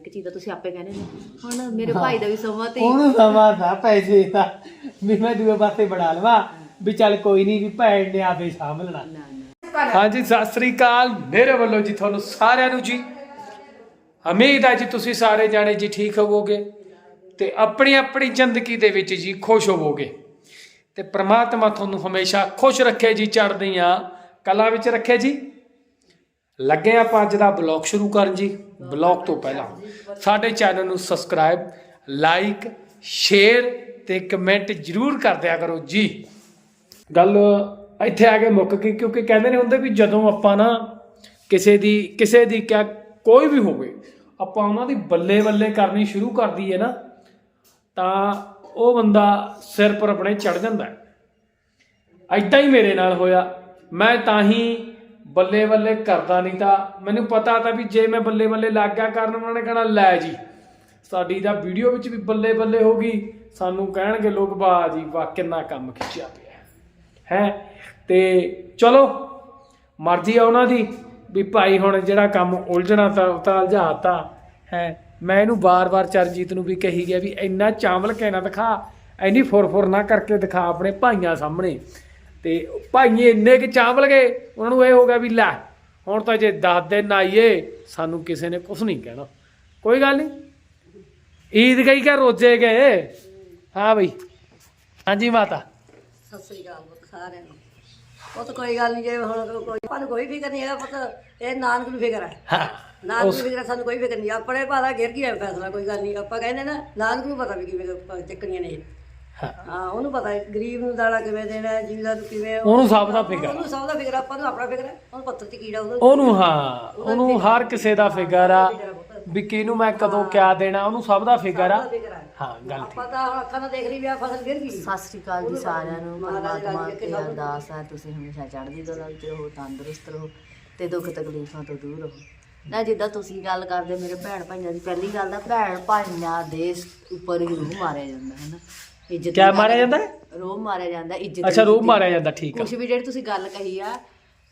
ਇੱਕ ਚੀਜ਼ ਦਾ ਤੁਸੀਂ ਆਪੇ ਕਹਿੰਦੇ ਨੇ ਹੁਣ ਮੇਰੇ ਭਾਈ ਦਾ ਵੀ ਸਮਾਂ ਤੇ ਉਹਨੂੰ ਸਮਾਂ ਦਾ ਪੈਸੇ ਦਾ ਵੀ ਮੈਂ ਦੂਏ ਪਾਸੇ ਬਣਾ ਲਵਾਂ ਵੀ ਚੱਲ ਕੋਈ ਨਹੀਂ ਵੀ ਭੈਣ ਨੇ ਆਪੇ ਸਾਂਭ ਲੈਣਾ ਨਾ ਨਾ। ਹਾਂਜੀ ਸਤਿ ਸ੍ਰੀ ਅਕਾਲ। ਮੇਰੇ ਵੱਲੋਂ ਜੀ ਤੁਹਾਨੂੰ ਸਾਰਿਆਂ ਨੂੰ ਜੀ। ਉਮੀਦ ਹੈ ਜੀ ਤੁਸੀਂ ਸਾਰੇ ਜਾਣੇ ਜੀ ਠੀਕ ਹੋਵੋਗੇ ਤੇ ਆਪਣੀ ਆਪਣੀ ਜ਼ਿੰਦਗੀ ਦੇ ਵਿੱਚ ਜੀ ਖੁਸ਼ ਹੋਵੋਗੇ। ਤੇ ਪ੍ਰਮਾਤਮਾ ਤੁਹਾਨੂੰ ਹਮੇਸ਼ਾ ਖੁਸ਼ ਰੱਖੇ ਜੀ ਚੜ੍ਹਦੀਆਂ ਕਲਾ ਵਿੱਚ ਰੱਖੇ ਜੀ। ਲੱਗੇ ਆਪਾਂ ਅੱਜ ਦਾ ਬਲੌਗ ਸ਼ੁਰੂ ਕਰਨ ਜੀ। ਬਲੌਗ ਤੋਂ ਪਹਿਲਾਂ ਸਾਡੇ ਚੈਨਲ ਨੂੰ ਸਬਸਕ੍ਰਾਈਬ, ਲਾਈਕ, ਸ਼ੇਅਰ ਤੇ ਕਮੈਂਟ ਜਰੂਰ ਕਰ ਦਿਆ ਕਰੋ ਜੀ। ਗੱਲ ਇੱਥੇ ਆ ਕੇ ਮੁੱਕ ਗਈ ਕਿਉਂਕਿ ਕਹਿੰਦੇ ਨੇ ਹੁੰਦੇ ਵੀ ਜਦੋਂ ਆਪਾਂ ਨਾ ਕਿਸੇ ਦੀ ਕਿਸੇ ਦੀ ਕਿਆ ਕੋਈ ਵੀ ਹੋਵੇ, ਆਪਾਂ ਉਹਨਾਂ ਦੀ ਬੱਲੇ ਬੱਲੇ ਕਰਨੀ ਸ਼ੁਰੂ ਕਰ ਦਈਏ ਨਾ, ਤਾਂ ਉਹ ਬੰਦਾ ਸਿਰ ਪਰ ਆਪਣੇ ਚੜ ਜਾਂਦਾ ਹੈ। ਐਦਾਂ ਹੀ ਮੇਰੇ ਨਾਲ ਹੋਇਆ, ਮੈਂ ਤਾਂ ਹੀ ਬੱਲੇ ਬੱਲੇ ਕਰਦਾ ਨਹੀਂ ਤਾਂ ਮੈਨੂੰ ਪਤਾ ਤਾਂ ਵੀ ਜੇ ਮੈਂ ਬੱਲੇ ਬੱਲੇ ਲੱਗ ਗਿਆ ਕਰਨ ਉਹਨਾਂ ਨੇ ਕਹਣਾ, ਲੈ ਜੀ, ਸਾਡੀ ਤਾਂ ਵੀਡੀਓ ਵਿੱਚ ਵੀ ਬੱਲੇ ਬੱਲੇ ਹੋ ਗਈ। ਸਾਨੂੰ ਕਹਿਣਗੇ ਲੋਕ, ਵਾਹ ਜੀ, ਵਾਹ, ਕਿੰਨਾ ਕੰਮ ਖਿੱਚਿਆ ਪਿਆ ਹੈ। ਤੇ ਚਲੋ, ਮਰਜ਼ੀ ਆ ਉਹਨਾਂ ਦੀ, ਵੀ ਭਾਈ ਹੁਣ ਜਿਹੜਾ ਕੰਮ ਉਲਝਣਾ ਤਾਂ ਤਾਂ ਉਲਝਾਤਾ। ਹੈ? ਮੈਂ ਇਹਨੂੰ ਬਾਰ-ਬਾਰ ਚਰਜੀਤ ਨੂੰ ਵੀ ਕਹੀ ਗਿਆ ਵੀ ਇੰਨਾ ਚਾਵਲ ਕਹਿਣਾ ਦਿਖਾ? ਇੰਨੀ ਫੁਰ-ਫੁਰ ਨਾ ਕਰਕੇ ਦਿਖਾ ਆਪਣੇ ਭਾਈਆਂ ਸਾਹਮਣੇ। ਤੇ ਭਾਈਏ ਇੰਨੇ ਕਿ ਚਾਵਲ ਗਏ ਉਹਨਾਂ ਨੂੰ ਇਹ ਹੋ ਗਿਆ ਵੀ ਲੈ ਹੁਣ ਤਾਂ ਜੇ 10 ਦਿਨ ਆਈਏ ਸਾਨੂੰ ਕਿਸੇ ਨੇ ਕੁਝ ਨਹੀਂ ਕਹਿਣਾ। ਕੋਈ ਗੱਲ ਨਹੀਂ। ਈਦ ਗਈ ਕਿ ਰੋਜੇ ਗਏ? ਹਾਂ ਬਈ। ਹਾਂਜੀ ਮਾਤਾ। ਸਤਿ ਸ੍ਰੀ ਅਕਾਲ ਸਾਰਿਆਂ ਨੂੰ। ਉਹ ਤਾਂ ਕੋਈ ਗੱਲ ਨਹੀਂ ਜੇ ਹੁਣ ਕੋਈ ਨੂੰ ਕੋਈ ਫਿਕਰ ਨਹੀਂ ਹੈਗਾ ਪੁੱਤ। ਇਹ ਨਾਨਕ ਨੂੰ ਫਿਕਰ ਹੈ। ਹਾਂ। ਨਾਨਕ ਨੂੰ ਫਿਕਰ ਸਾਨੂੰ ਕੋਈ ਫਿਕਰ ਨਹੀਂ। ਆਪਣੇ ਭਾਰਾ ਗਿਰ ਗਿਆ ਫੈਸਲਾ ਕੋਈ ਗੱਲ ਨਹੀਂ। ਆਪਾਂ ਕਹਿੰਦੇ ਨਾ ਨਾਨਕ ਨੂੰ ਪਤਾ ਵੀ ਕਿਵੇਂ ਚੱਕਣੀਆਂ ਨੇ। ਹਾਂ। ਉਹਨੂੰ ਪਤਾ ਹੈ ਗਰੀਬ ਨੂੰ ਦਾਣਾ ਕਿਵੇਂ ਦੇਣਾ ਹੈ ਜ਼ਿਮੀਦਾਰ ਨੂੰ ਕਿਵੇਂ ਉਹਨੂੰ ਸਭ ਦਾ ਫਿਕਰ। ਉਹਨੂੰ ਸਭ ਦਾ ਫਿਕਰ ਹੈ, ਆਪਾਂ ਨੂੰ ਆਪਣਾ ਫਿਕਰ ਹੈ ਉਹਨੂੰ ਪੱਤਰ ਚ ਕੀੜਾ ਉਹਦਾ ਉਹਨੂੰ ਹਾਂ ਉਹਨੂੰ ਹਰ ਕਿਸੇ ਦਾ ਫਿਕਰ ਆ ਵੀ ਕਿਹਨੂੰ ਮੈਂ ਕਦੋਂ ਕਿਆ ਦੇਣਾ ਉਹਨੂੰ ਸਭ ਦਾ ਫਿਕਰ ਆ। ਫਿਕਰ ਹੈ। ਹਾਂ ਗੱਲ ਠੀਕ। ਆਪਾਂ ਤਾਂ ਹੁਣ ਅੱਖਾਂ ਨਾਲ ਦੇਖ ਲਈ ਵੀ ਆ ਫਸਲ ਗਿਰ ਗਈ ਸਤਿ ਸ੍ਰੀ ਅਕਾਲ ਜੀ ਸਾਰਿਆਂ ਨੂੰ ਮਹਾਰਾਜ ਪਰਮਾਤਮਾ ਅੱਗੇ ਅਰਦਾਸ ਹੈ ਤੁਸੀਂ ਹਮੇਸ਼ਾ ਚੜ੍ਹਦੀ ਕਲਾ ਵਿੱਚ ਰਹੋ ਤੰਦਰੁਸਤ ਰਹੋ ਤੇ ਦੁੱਖ ਤਕਲੀਫਾਂ ਤੋਂ ਦੂਰ ਰਹੋ। ਨਾ ਜਿੱਦਾਂ ਤੁਸੀਂ ਗੱਲ ਕਰਦੇ ਮੇਰੇ ਭੈਣ ਭਾਈਆਂ ਦੀ ਪਹਿਲੀ ਗੱਲ ਤਾਂ ਭੈਣ ਭਾਈਆਂ ਦੇ ਉੱਪਰ ਹੀ ਰੂਹ ਮਾਰਿਆ ਜਾਂਦਾ ਹੈ ਨਾ? ਇੱਜ਼ਤ ਕਿਆ ਮਾਰਿਆ ਜਾਂਦਾ ਹੈ? ਰੂਹ ਮਾਰਿਆ ਜਾਂਦਾ ਇੱਜ਼ਤ ਅੱਛਾ ਰੂਪ। ਮਾਰਿਆ ਜਾਂਦਾ ਠੀਕ ਆ ਕੁਛ ਵੀ ਜਿਹੜੀ ਤੁਸੀਂ ਗੱਲ ਕਹੀ ਆ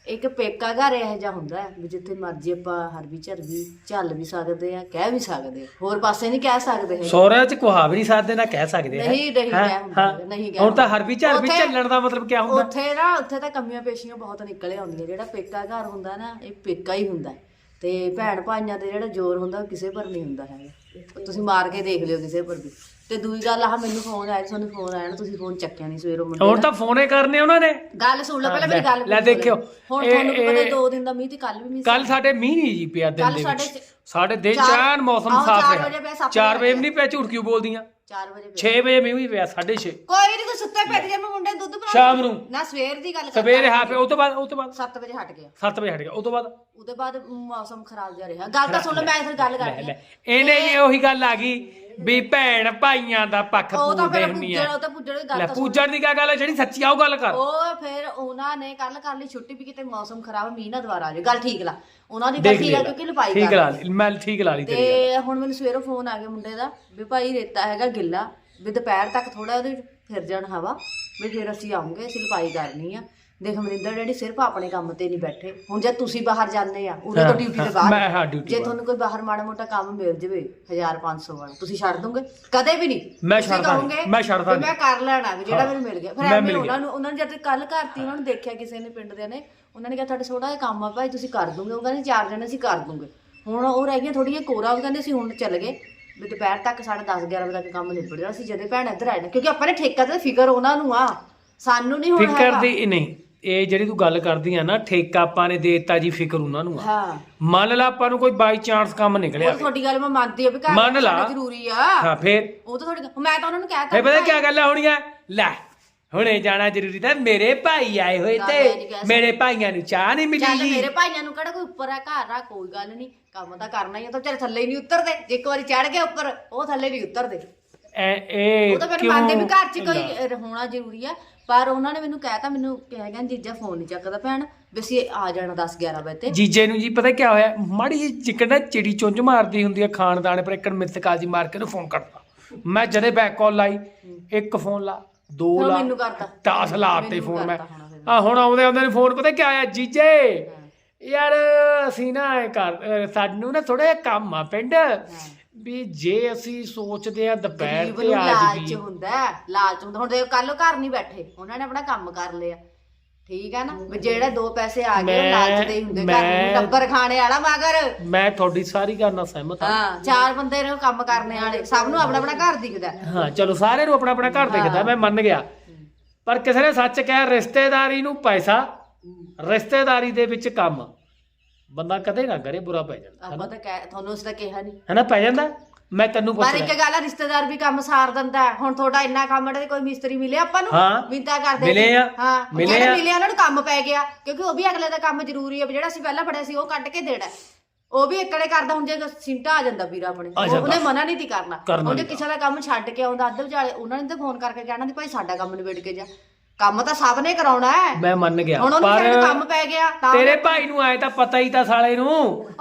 ਇੱਕ ਪੇਕਾ ਘਰ ਇਹੋ ਜਿਹਾ ਹੁੰਦਾ ਹੈ ਵੀ ਜਿੱਥੇ ਮਰਜ਼ੀ ਆਪਾਂ ਹਰ ਵੀ ਝਰ ਵੀ ਚੱਲ ਵੀ ਸਕਦੇ ਆ ਕਹਿ ਵੀ ਸਕਦੇ ਆ ਹੋਰ ਪਾਸੇ ਨਹੀਂ ਕਹਿ ਸਕਦੇ ਹੈਗੇ। ਸੋਹਰਿਆਂ ਚ ਕੁਹਾ ਵੀ ਨਹੀਂ ਸਕਦੇ ਨਾ ਕਹਿ ਸਕਦੇ ਆ। ਨਹੀਂ ਨਹੀਂ ਹਾਂ, ਕਹਿ ਹੁੰਦਾ ਹਾਂ। ਹੈਗਾ, ਨਹੀਂ ਕਹਿ ਹੁਣ ਤਾਂ। ਹਰ ਵੀ ਝਰ ਵੀ ਉੱਥੇ- ਦਾ ਮਤਲਬ ਕਿਆ ਹੁੰਦਾ ਉੱਥੇ ਨਾ ਉੱਥੇ ਤਾਂ ਕਮੀਆਂ ਪੇਸ਼ੀਆਂ ਬਹੁਤ ਨਿਕਲੇ ਆਉਂਦੀਆਂ ਜਿਹੜਾ ਪੇਕਾ ਘਰ ਹੁੰਦਾ ਨਾ ਇਹ ਪੇਕਾ ਹੀ ਹੁੰਦਾ ਹੈ। ਤੇ ਭੈਣ ਭਾਈਆਂ ਦੇ ਜਿਹੜਾ ਜ਼ੋਰ ਹੁੰਦਾ ਉਹ ਕਿਸੇ ਪਰ ਨਹੀਂ ਹੁੰਦਾ ਹੈਗਾ ਤੁਸੀਂ ਮਾਰ ਕੇ ਦੇਖ ਲਿਓ ਕਿਸੇ ਪਰ ਵੀ ਤੇ ਦੂਜੀ ਗੱਲ ਆ ਮੈਨੂੰ ਫੋਨ ਆਇਆ ਸੀ, ਤੁਹਾਨੂੰ ਫੋਨ ਆਇਆ ਨਾ ਤੁਸੀਂ ਫੋਨ ਚੱਕਿਆ ਨਹੀਂ ਸਵੇਰੋਂ ਮੁੰਡੇ ਹੁਣ। ਤਾਂ ਫੋਨੇ ਕਰਨੇ ਉਹਨਾਂ ਨੇ। ਗੱਲ ਸੁਣ ਲਓ ਪਹਿਲਾਂ ਮੇਰੀ ਗੱਲ ਲੈ ਦੇਖਿਓ। ਹੁਣ ਇਹ- ਤੁਹਾਨੂੰ ਵੀ ਪਤਾ ਇਹ- ਦੋ ਦਿਨ ਦਾ ਮੀਂਹ ਤੇ ਕੱਲ ਵੀ ਮੀਂਹ ਕੱਲ ਸਾਡੇ ਮੀਂਹ ਨਹੀਂ ਜੀ ਪਿਆ ਦਿਨ ਕੱਲ੍ਹ ਦੇ ਸਾਡੇ ਵਿੱਚ। ਚ- ਸਾਡੇ ਦਿਨ ਚਾਰ- ਚਾਨ ਮੌਸਮ ਆਹੋ, ਸਾਫ਼ ਚਾਰ ਵਜੇ ਪਿਆ, ਰਿਹਾ ਸੱਤ 4 ਵਜੇ ਨਹੀਂ ਪਿਆ। ਝੂਠ ਕਿਉਂ ਬੋਲਦੀਆਂ 4 ਵਜੇ ਪਿਆ। 6 ਵਜੇ ਮੀਂਹ ਵੀ ਪਿਆ 6:30 ਕੋਈ ਨਹੀਂ ਕੋਈ ਸੁੱਤੇ ਪੈ ਜੇ ਮੈਂ ਮੁੰਡੇ ਦੁੱਧ ਬਣਾ ਸ਼ਾਮ ਨੂੰ। ਨਾ ਸਵੇਰ ਦੀ ਗੱਲ ਸਵੇਰੇ ਹਾਂ ਪਿਆ ਉਹ ਤੋਂ ਬਾਅਦ ਉਹ ਤੋਂ ਬਾਅਦ। 7 ਵਜੇ ਹਟ ਗਿਆ। 7 ਵਜੇ ਹਟ ਗਿਆ। ਉਹ ਤੋਂ ਬਾਅਦ? ਉਹਦੇ ਬਾਅਦ ਮੌਸਮ ਖਰਾਬ ਜਿਹਾ ਰਿਹਾ। ਗੱਲ ਤਾਂ ਸੁਣ ਲਓ ਮੈਂ ਫਿਰ ਗੱਲ ਕਰਦੀ ਹਾਂ। ਇਹਨੇ ਜੀ ਉਹੀ ਗੱਲ ਆ ਗਈ। ਵੀ ਭੈਣ ਭਾਈਆਂ ਦਾ ਪੱਖ ਉਹ ਤਾਂ ਪੂਰਦੇ ਫਿਰ ਹੁੰਦੀ ਪੁੱਜਣ ਆ ਉਹ ਤਾਂ ਪੁੱਜਣ ਦੀ ਗੱਲ ਲੈ ਤਾਂ ਸੁਣ। ਪੂਜਣ ਦੀ ਕਿਆ ਗੱਲ ਹੈ? ਜਿਹੜੀ ਸੱਚੀ ਆ ਉਹ ਗੱਲ ਕਰ। ਉਹ ਫਿਰ ਉਹਨਾਂ ਨੇ ਕੱਲ ਕਰ ਲਈ ਛੁੱਟੀ ਵੀ ਕਿਤੇ ਮੌਸਮ ਖਰਾਬ ਮੀਂਹ ਨਾ ਦੁਬਾਰਾ ਆ ਜਾਏ ਗੱਲ ਠੀਕ ਲਾ। ਉਹਨਾਂ ਦੀ ਗੱਲ ਦੇਖ ਠੀਕ ਕਿਉਂਕਿ ਲਪਾਈ ਠੀਕ ਲਾ ਲਈ। ਮੈਂ ਠੀਕ ਲਾ ਲਈ ਤੇਰੀ ਗੱਲ। ਤੇ ਹੁਣ ਮੈਨੂੰ ਸਵੇਰੋਂ ਫੋਨ ਆ ਗਿਆ ਮੁੰਡੇ ਦਾ ਵੀ ਭਾਈ ਰੇਤਾ ਹੈਗਾ ਗਿੱਲਾ। ਵੀ ਦੁਪਹਿਰ ਤੱਕ ਥੋੜਾ ਉਹਦੇ ਫਿਰ ਜਾਣ ਹਵਾ। ਵੀ ਫਿਰ ਅਸੀਂ ਆਉਂਗੇ ਅਸੀਂ ਲਪਾਈ ਕਰਨੀ ਆ। ਦੇਖ ਮਨਿੰਦਰ ਡੈਡੀ ਸਿਰਫ ਆਪਣੇ ਕੰਮ ਤੇ ਨਹੀਂ ਬੈਠੇ। ਹੁਣ ਜੇ ਤੁਸੀਂ ਬਾਹਰ ਜਾਂਦੇ ਆ ਉਹਦੇ ਹਾਂ, ਤੋਂ ਡਿਊਟੀ ਤੇ ਹਾਂ, ਬਾਹਰ ਮੈਂ ਹਾਂ ਡਿਊਟੀ ਜੇ ਤੁਹਾਨੂੰ ਕੋਈ ਬਾਹਰ ਮਾੜਾ ਮੋਟਾ ਕੰਮ ਮਿਲ ਜਵੇ 1500 ਵਾਲਾ ਤੁਸੀਂ ਛੱਡ ਦੋਗੇ? ਕਦੇ ਵੀ ਨਹੀਂ। ਮੈਂ ਤੁਸੀਂ ਛੱਡਦਾ ਨਹੀਂ, ਕਹੋਗੇ ਮੈਂ ਛੱਡਦਾ ਵੀ ਮੈਂ ਕਰ ਲੈਣਾ ਵੀ ਜਿਹੜਾ ਹਾਂ, ਮੈਨੂੰ ਮਿਲ ਗਿਆ। ਫਿਰ ਮੈਂ ਐਵੇਂ ਮਿਲ ਗਿਆ। ਉਹਨਾਂ ਨੂੰ ਉਹਨਾਂ ਨੇ ਜਦ ਕੱਲ ਘਰਤੀ ਉਹਨਾਂ ਨੂੰ ਦੇਖਿਆ ਕਿਸੇ ਨੇ ਪਿੰਡ ਦੇ ਨੇ ਉਹਨਾਂ ਨੇ ਕਿਹਾ ਤੁਹਾਡੇ ਛੋਟਾ ਜਿਹਾ ਕੰਮ ਆ ਭਾਈ ਤੁਸੀਂ ਕਰ ਦੋਗੇ। ਉਹ ਕਹਿੰਦੇ ਚਾਰ ਜਣੇ ਅਸੀਂ ਕਰ ਦੂੰਗੇ। ਹੁਣ ਉਹ ਰਹਿ ਗਈਆਂ ਥੋੜੀਆਂ ਕੋਰਾ ਉਹ ਕਹਿੰਦੇ ਅਸੀਂ ਹੁਣ ਚੱਲ ਗਏ। ਵੀ ਦੁਪਹਿਰ ਤੱਕ ਸਾਡਾ 10 11 ਵਜੇ ਤੱਕ ਕੰਮ ਨਿਬੜ ਜਾਣਾ ਸੀ ਜਦੇ ਭੈਣ ਇੱਧਰ ਆਏ ਨੇ ਕਿਉਂਕਿ ਆਪਾਂ ਨੇ ਠੇਕਾ ਤੇ ਫਿਕਰ ਉਹਨਾਂ ਨੂੰ ਆ। ਸਾਨੂੰ ਨਹੀਂ ਹੁਣ ਫਿਕਰ ਹੈਗਾ। ਦੀ ਨਹੀਂ। ਇਹ ਜਿਹੜੀ ਤੂੰ ਗੱਲ ਕਰਦੀ ਆ ਨਾ ਠੇਕਾ ਆਪਾਂ ਨੇ ਦੇਤਾ ਜੀ ਫਿਕਰ ਉਹਨਾਂ ਨੂੰ ਆ। ਹਾਂ। ਮੰਨ ਲਾ ਆਪਾਂ ਨੂੰ ਕੋਈ ਬਾਈ ਚਾਂਸ ਕੰਮ ਉਹ ਨਿਕਲਿਆ ਤਾਂ ਤੁਹਾਡੀ ਗੱਲ ਮੈਂ ਮੰਨਦੀ ਆ ਵੀ ਘਰ ਮੰਨ ਲਾ। ਜ਼ਰੂਰੀ ਆ। ਹਾਂ ਫੇਰ? ਉਹ ਤਾਂ ਤੁਹਾਡੀ ਗੱਲ- ਮੈਂ ਤਾਂ ਉਹਨਾਂ ਨੂੰ ਕਹਿਤਾ ਫੇਰ ਪਤਾ ਕੀ ਗੱਲਾਂ ਹੋਣੀਆਂ? ਲੈ ਹੁਣੇ ਜਾਣਾ ਜ਼ਰੂਰੀ ਤਾਂ ਮੇਰੇ ਭਾਈ ਆਏ ਹੋਏ ਗੱਲ ਤੇ ਮੇਰੇ ਭਾਈਆਂ ਨੂੰ ਚਾਹ ਨਹੀਂ ਚੱਲ ਮਿਲੀ ਮੇਰੇ ਭਾਈਆਂ ਨੂੰ ਕਿਹੜਾ ਕੋਈ ਉੱਪਰ ਆ ਘਰ ਆ ਕੋਈ ਗੱਲ ਨਹੀਂ। ਕੰਮ ਤਾਂ ਕਰਨਾ ਹੀ ਆ ਤਾਂ ਵਿਚਾਰੇ ਥੱਲੇ ਹੀ ਨਹੀਂ ਉਤਰਦੇ। ਇੱਕ ਵਾਰੀ ਚੜ ਗਏ ਉੱਪਰ ਉਹ ਥੱਲੇ ਨਹੀਂ ਉਤਰਦੇ। ਐ ਇਹ ਉਹ ਤਾਂ ਮੈਨੂੰ ਕਿਉਂ ਮੰਨਦੇ ਵੀ ਘਰ 'ਚ ਕੋਈ ਹੋਣਾ ਜ਼ਰੂਰੀ ਆ। ਪਰ ਉਹਨਾਂ ਨੇ ਮੈਨੂੰ ਕਹਿਤਾ ਮੈਨੂੰ ਕਿਹਾ ਕਹਿੰਦੇ ਜੀਜਾ ਫੋਨ ਨਹੀਂ ਚੱਕਦਾ ਭੈਣ ਵੀ ਅਸੀਂ ਆ ਜਾਣਾ 10 11 ਵਜੇ ਤੇ। ਜੀਜੇ ਨੂੰ ਜੀ ਪਤਾ ਕੀ ਹੋਇਆ? ਮਾੜੀ ਜਿਹੀ ਚਿਕਨ ਨਾ ਚਿੜੀ ਚੁੰਝ ਮਾਰਦੀ ਹੁੰਦੀ ਹੈ ਖਾਨਦਾਨ ਪਰ ਇੱਕ ਮਿਸਕਾਲ ਜੀ ਮਾਰ ਕੇ ਉਹਨੂੰ ਫੋਨ ਕਰਤਾ। ਮੈਂ ਜਦੇ ਬੈਕ ਕਾਲ ਲਾਈ ਇੱਕ ਫੋਨ ਲਾ ਦੋ ਲਾ ਮੈਨੂੰ ਕਰਤਾ। 10 ਲਾਤੇ ਫੋਨ ਮੈਂ। ਕਰਤਾ ਹੋਣਾ ਫਿਰ। ਆ ਹੁਣ ਆਉਂਦੇ ਆਉਂਦੇ ਨੇ ਫੋਨ ਪਤਾ ਕੀ ਆਇਆ? ਜੀਜੇ ਯਾਰ ਅਸੀਂ ਨਾ ਐਂ ਕਰ ਅਹ ਸਾਨੂੰ ਨਾ ਥੋੜਾ ਜਿਹਾ ਕੰਮ ਆ ਪਿੰਡ। ਵੀ ਜੇ ਅਸੀਂ ਸੋਚਦੇ ਆ ਦੁਪਹਿਰ ਗਰੀਬ ਤੇ ਨੂੰ ਆ ਲਾਲਚ ਹੁੰਦਾ ਹੈ, ਲਾਲਚ ਹੁੰਦਾ। ਹੁਣ ਦੇਖੋ ਕੱਲ ਘਰ ਨਹੀਂ ਬੈਠੇ ਉਹਨਾਂ ਨੇ ਆਪਣਾ ਕੰਮ ਕਰ ਲਿਆ। ਠੀਕ ਹੈ ਨਾ? ਵੀ ਜਿਹੜੇ ਦੋ ਪੈਸੇ ਆ ਗਏ ਉਹ ਮੈਂ- ਲਾਲਚ ਦੇ ਹੀ ਹੁੰਦੇ। ਘਰ ਨੂੰ ਮੈਂ- ਟੱਬਰ ਖਾਣੇ ਵਾਲਾ ਮਗਰ। ਮੈਂ ਤੁਹਾਡੀ ਸਾਰੀ ਗੱਲ ਨਾਲ ਸਹਿਮਤ ਹਾਂ। ਹਾਂ ਚਾਰ ਬੰਦੇ ਨੇ ਕੰਮ ਕਰਨੇ ਵਾਲੇ। ਸਭ ਨੂੰ ਆਪਣਾ ਆਪਣਾ ਘਰ ਦਿਖਦਾ ਹੈ। ਹਾਂ ਚਲੋ ਸਾਰਿਆਂ ਨੂੰ ਆਪਣਾ ਆਪਣਾ ਘਰ ਦਿਖਦਾ ਮੈਂ ਮੰਨ ਗਿਆ। ਪਰ ਕਿਸੇ ਨੇ ਸੱਚ ਕਹਿ ਰਿਸ਼ਤੇਦਾਰੀ ਨੂੰ ਪੈਸਾ ਰਿਸ਼ਤੇਦਾਰੀ ਦੇ ਵਿੱਚ ਕੰਮ। ਬੰਦਾ ਕਦੇ ਨਾ ਕਰੇ ਬੁਰਾ ਪੈ ਜਾਂਦਾ ਆਪਾਂ ਤਾਂ ਕਹਿ ਤੁਹਾਨੂੰ ਉਸ ਦਾ ਕਿਹਾ ਨਹੀਂ ਹਨਾ ਪੈ ਜਾਂਦਾ ਮੈਂ ਤੈਨੂੰ ਪੁੱਛ ਪਰ ਇੱਕ ਗੱਲ ਆ ਰਿਸ਼ਤੇਦਾਰ ਵੀ ਕੰਮ ਸਾਰ ਦਿੰਦਾ ਹੈ। ਹੁਣ ਤੁਹਾਡਾ ਇੰਨਾ ਕੰਮ ਹੈ ਤੇ ਕੋਈ ਮਿਸਤਰੀ ਮਿਲਿਆ ਆਪਾਂ ਨੂੰ ਹਾਂ। ਮਿੰਤਾ ਕਰਦੇ ਮਿਲੇ ਸੀ। ਆ। ਹਾਂ ਮਿਲੇ ਜਿਹੜੇ ਆ। ਮਿਲੇ ਉਹਨਾਂ ਨੂੰ ਕੰਮ ਪੈ ਗਿਆ ਕਿਉਂਕਿ ਉਹ ਵੀ ਅਗਲੇ ਦਾ ਕੰਮ ਜ਼ਰੂਰੀ ਹੈ ਵੀ ਜਿਹੜਾ ਅਸੀਂ ਪਹਿਲਾਂ ਫੜਿਆ ਸੀ ਉਹ ਕੱਢ ਕੇ ਦੇਣਾ ਹੈ। ਉਹ ਵੀ ਇਕੜੇ ਕਰਦਾ ਹੁਣ ਜੇ ਸਿੰਟਾ ਆ ਜਾਂਦਾ ਵੀਰ ਆਪਣੇ ਉਹ-। ਉਹਨੇ ਮਨਾ ਨਹੀਂ ਤੀ ਕਰਨਾ ਕਰਨਾ ਹੁਣ ਜੇ ਨੀ ਕਿਸੇ ਦਾ ਕੰਮ ਛੱਡ ਕੇ ਆਉਂਦਾ ਅੱਧ ਵਿਚਾਲੇ ਉਹਨਾਂ ਨੇ ਤਾਂ ਫੋਨ ਕਰਕੇ ਕਹਿਣਾ ਦੀ ਭਾਈ ਸਾਡਾ ਕੰਮ ਨਿਬੇੜ ਕੇ ਜਾ ਕੰਮ ਤਾਂ ਸਭ ਨੇ ਕਰਾਉਣਾ ਹੈ। ਮੈਂ ਮੰਨ ਗਿਆ ਹੁਣ ਉਹਨੂੰ ਕੰਮ ਪੈ ਗਿਆ ਤਾਂ ਤੇਰੇ ਭਾਈ ਨੂੰ ਆਏ ਤਾਂ ਪਤਾ ਹੀ ਤਾਂ ਸਾਲੇ ਨੂੰ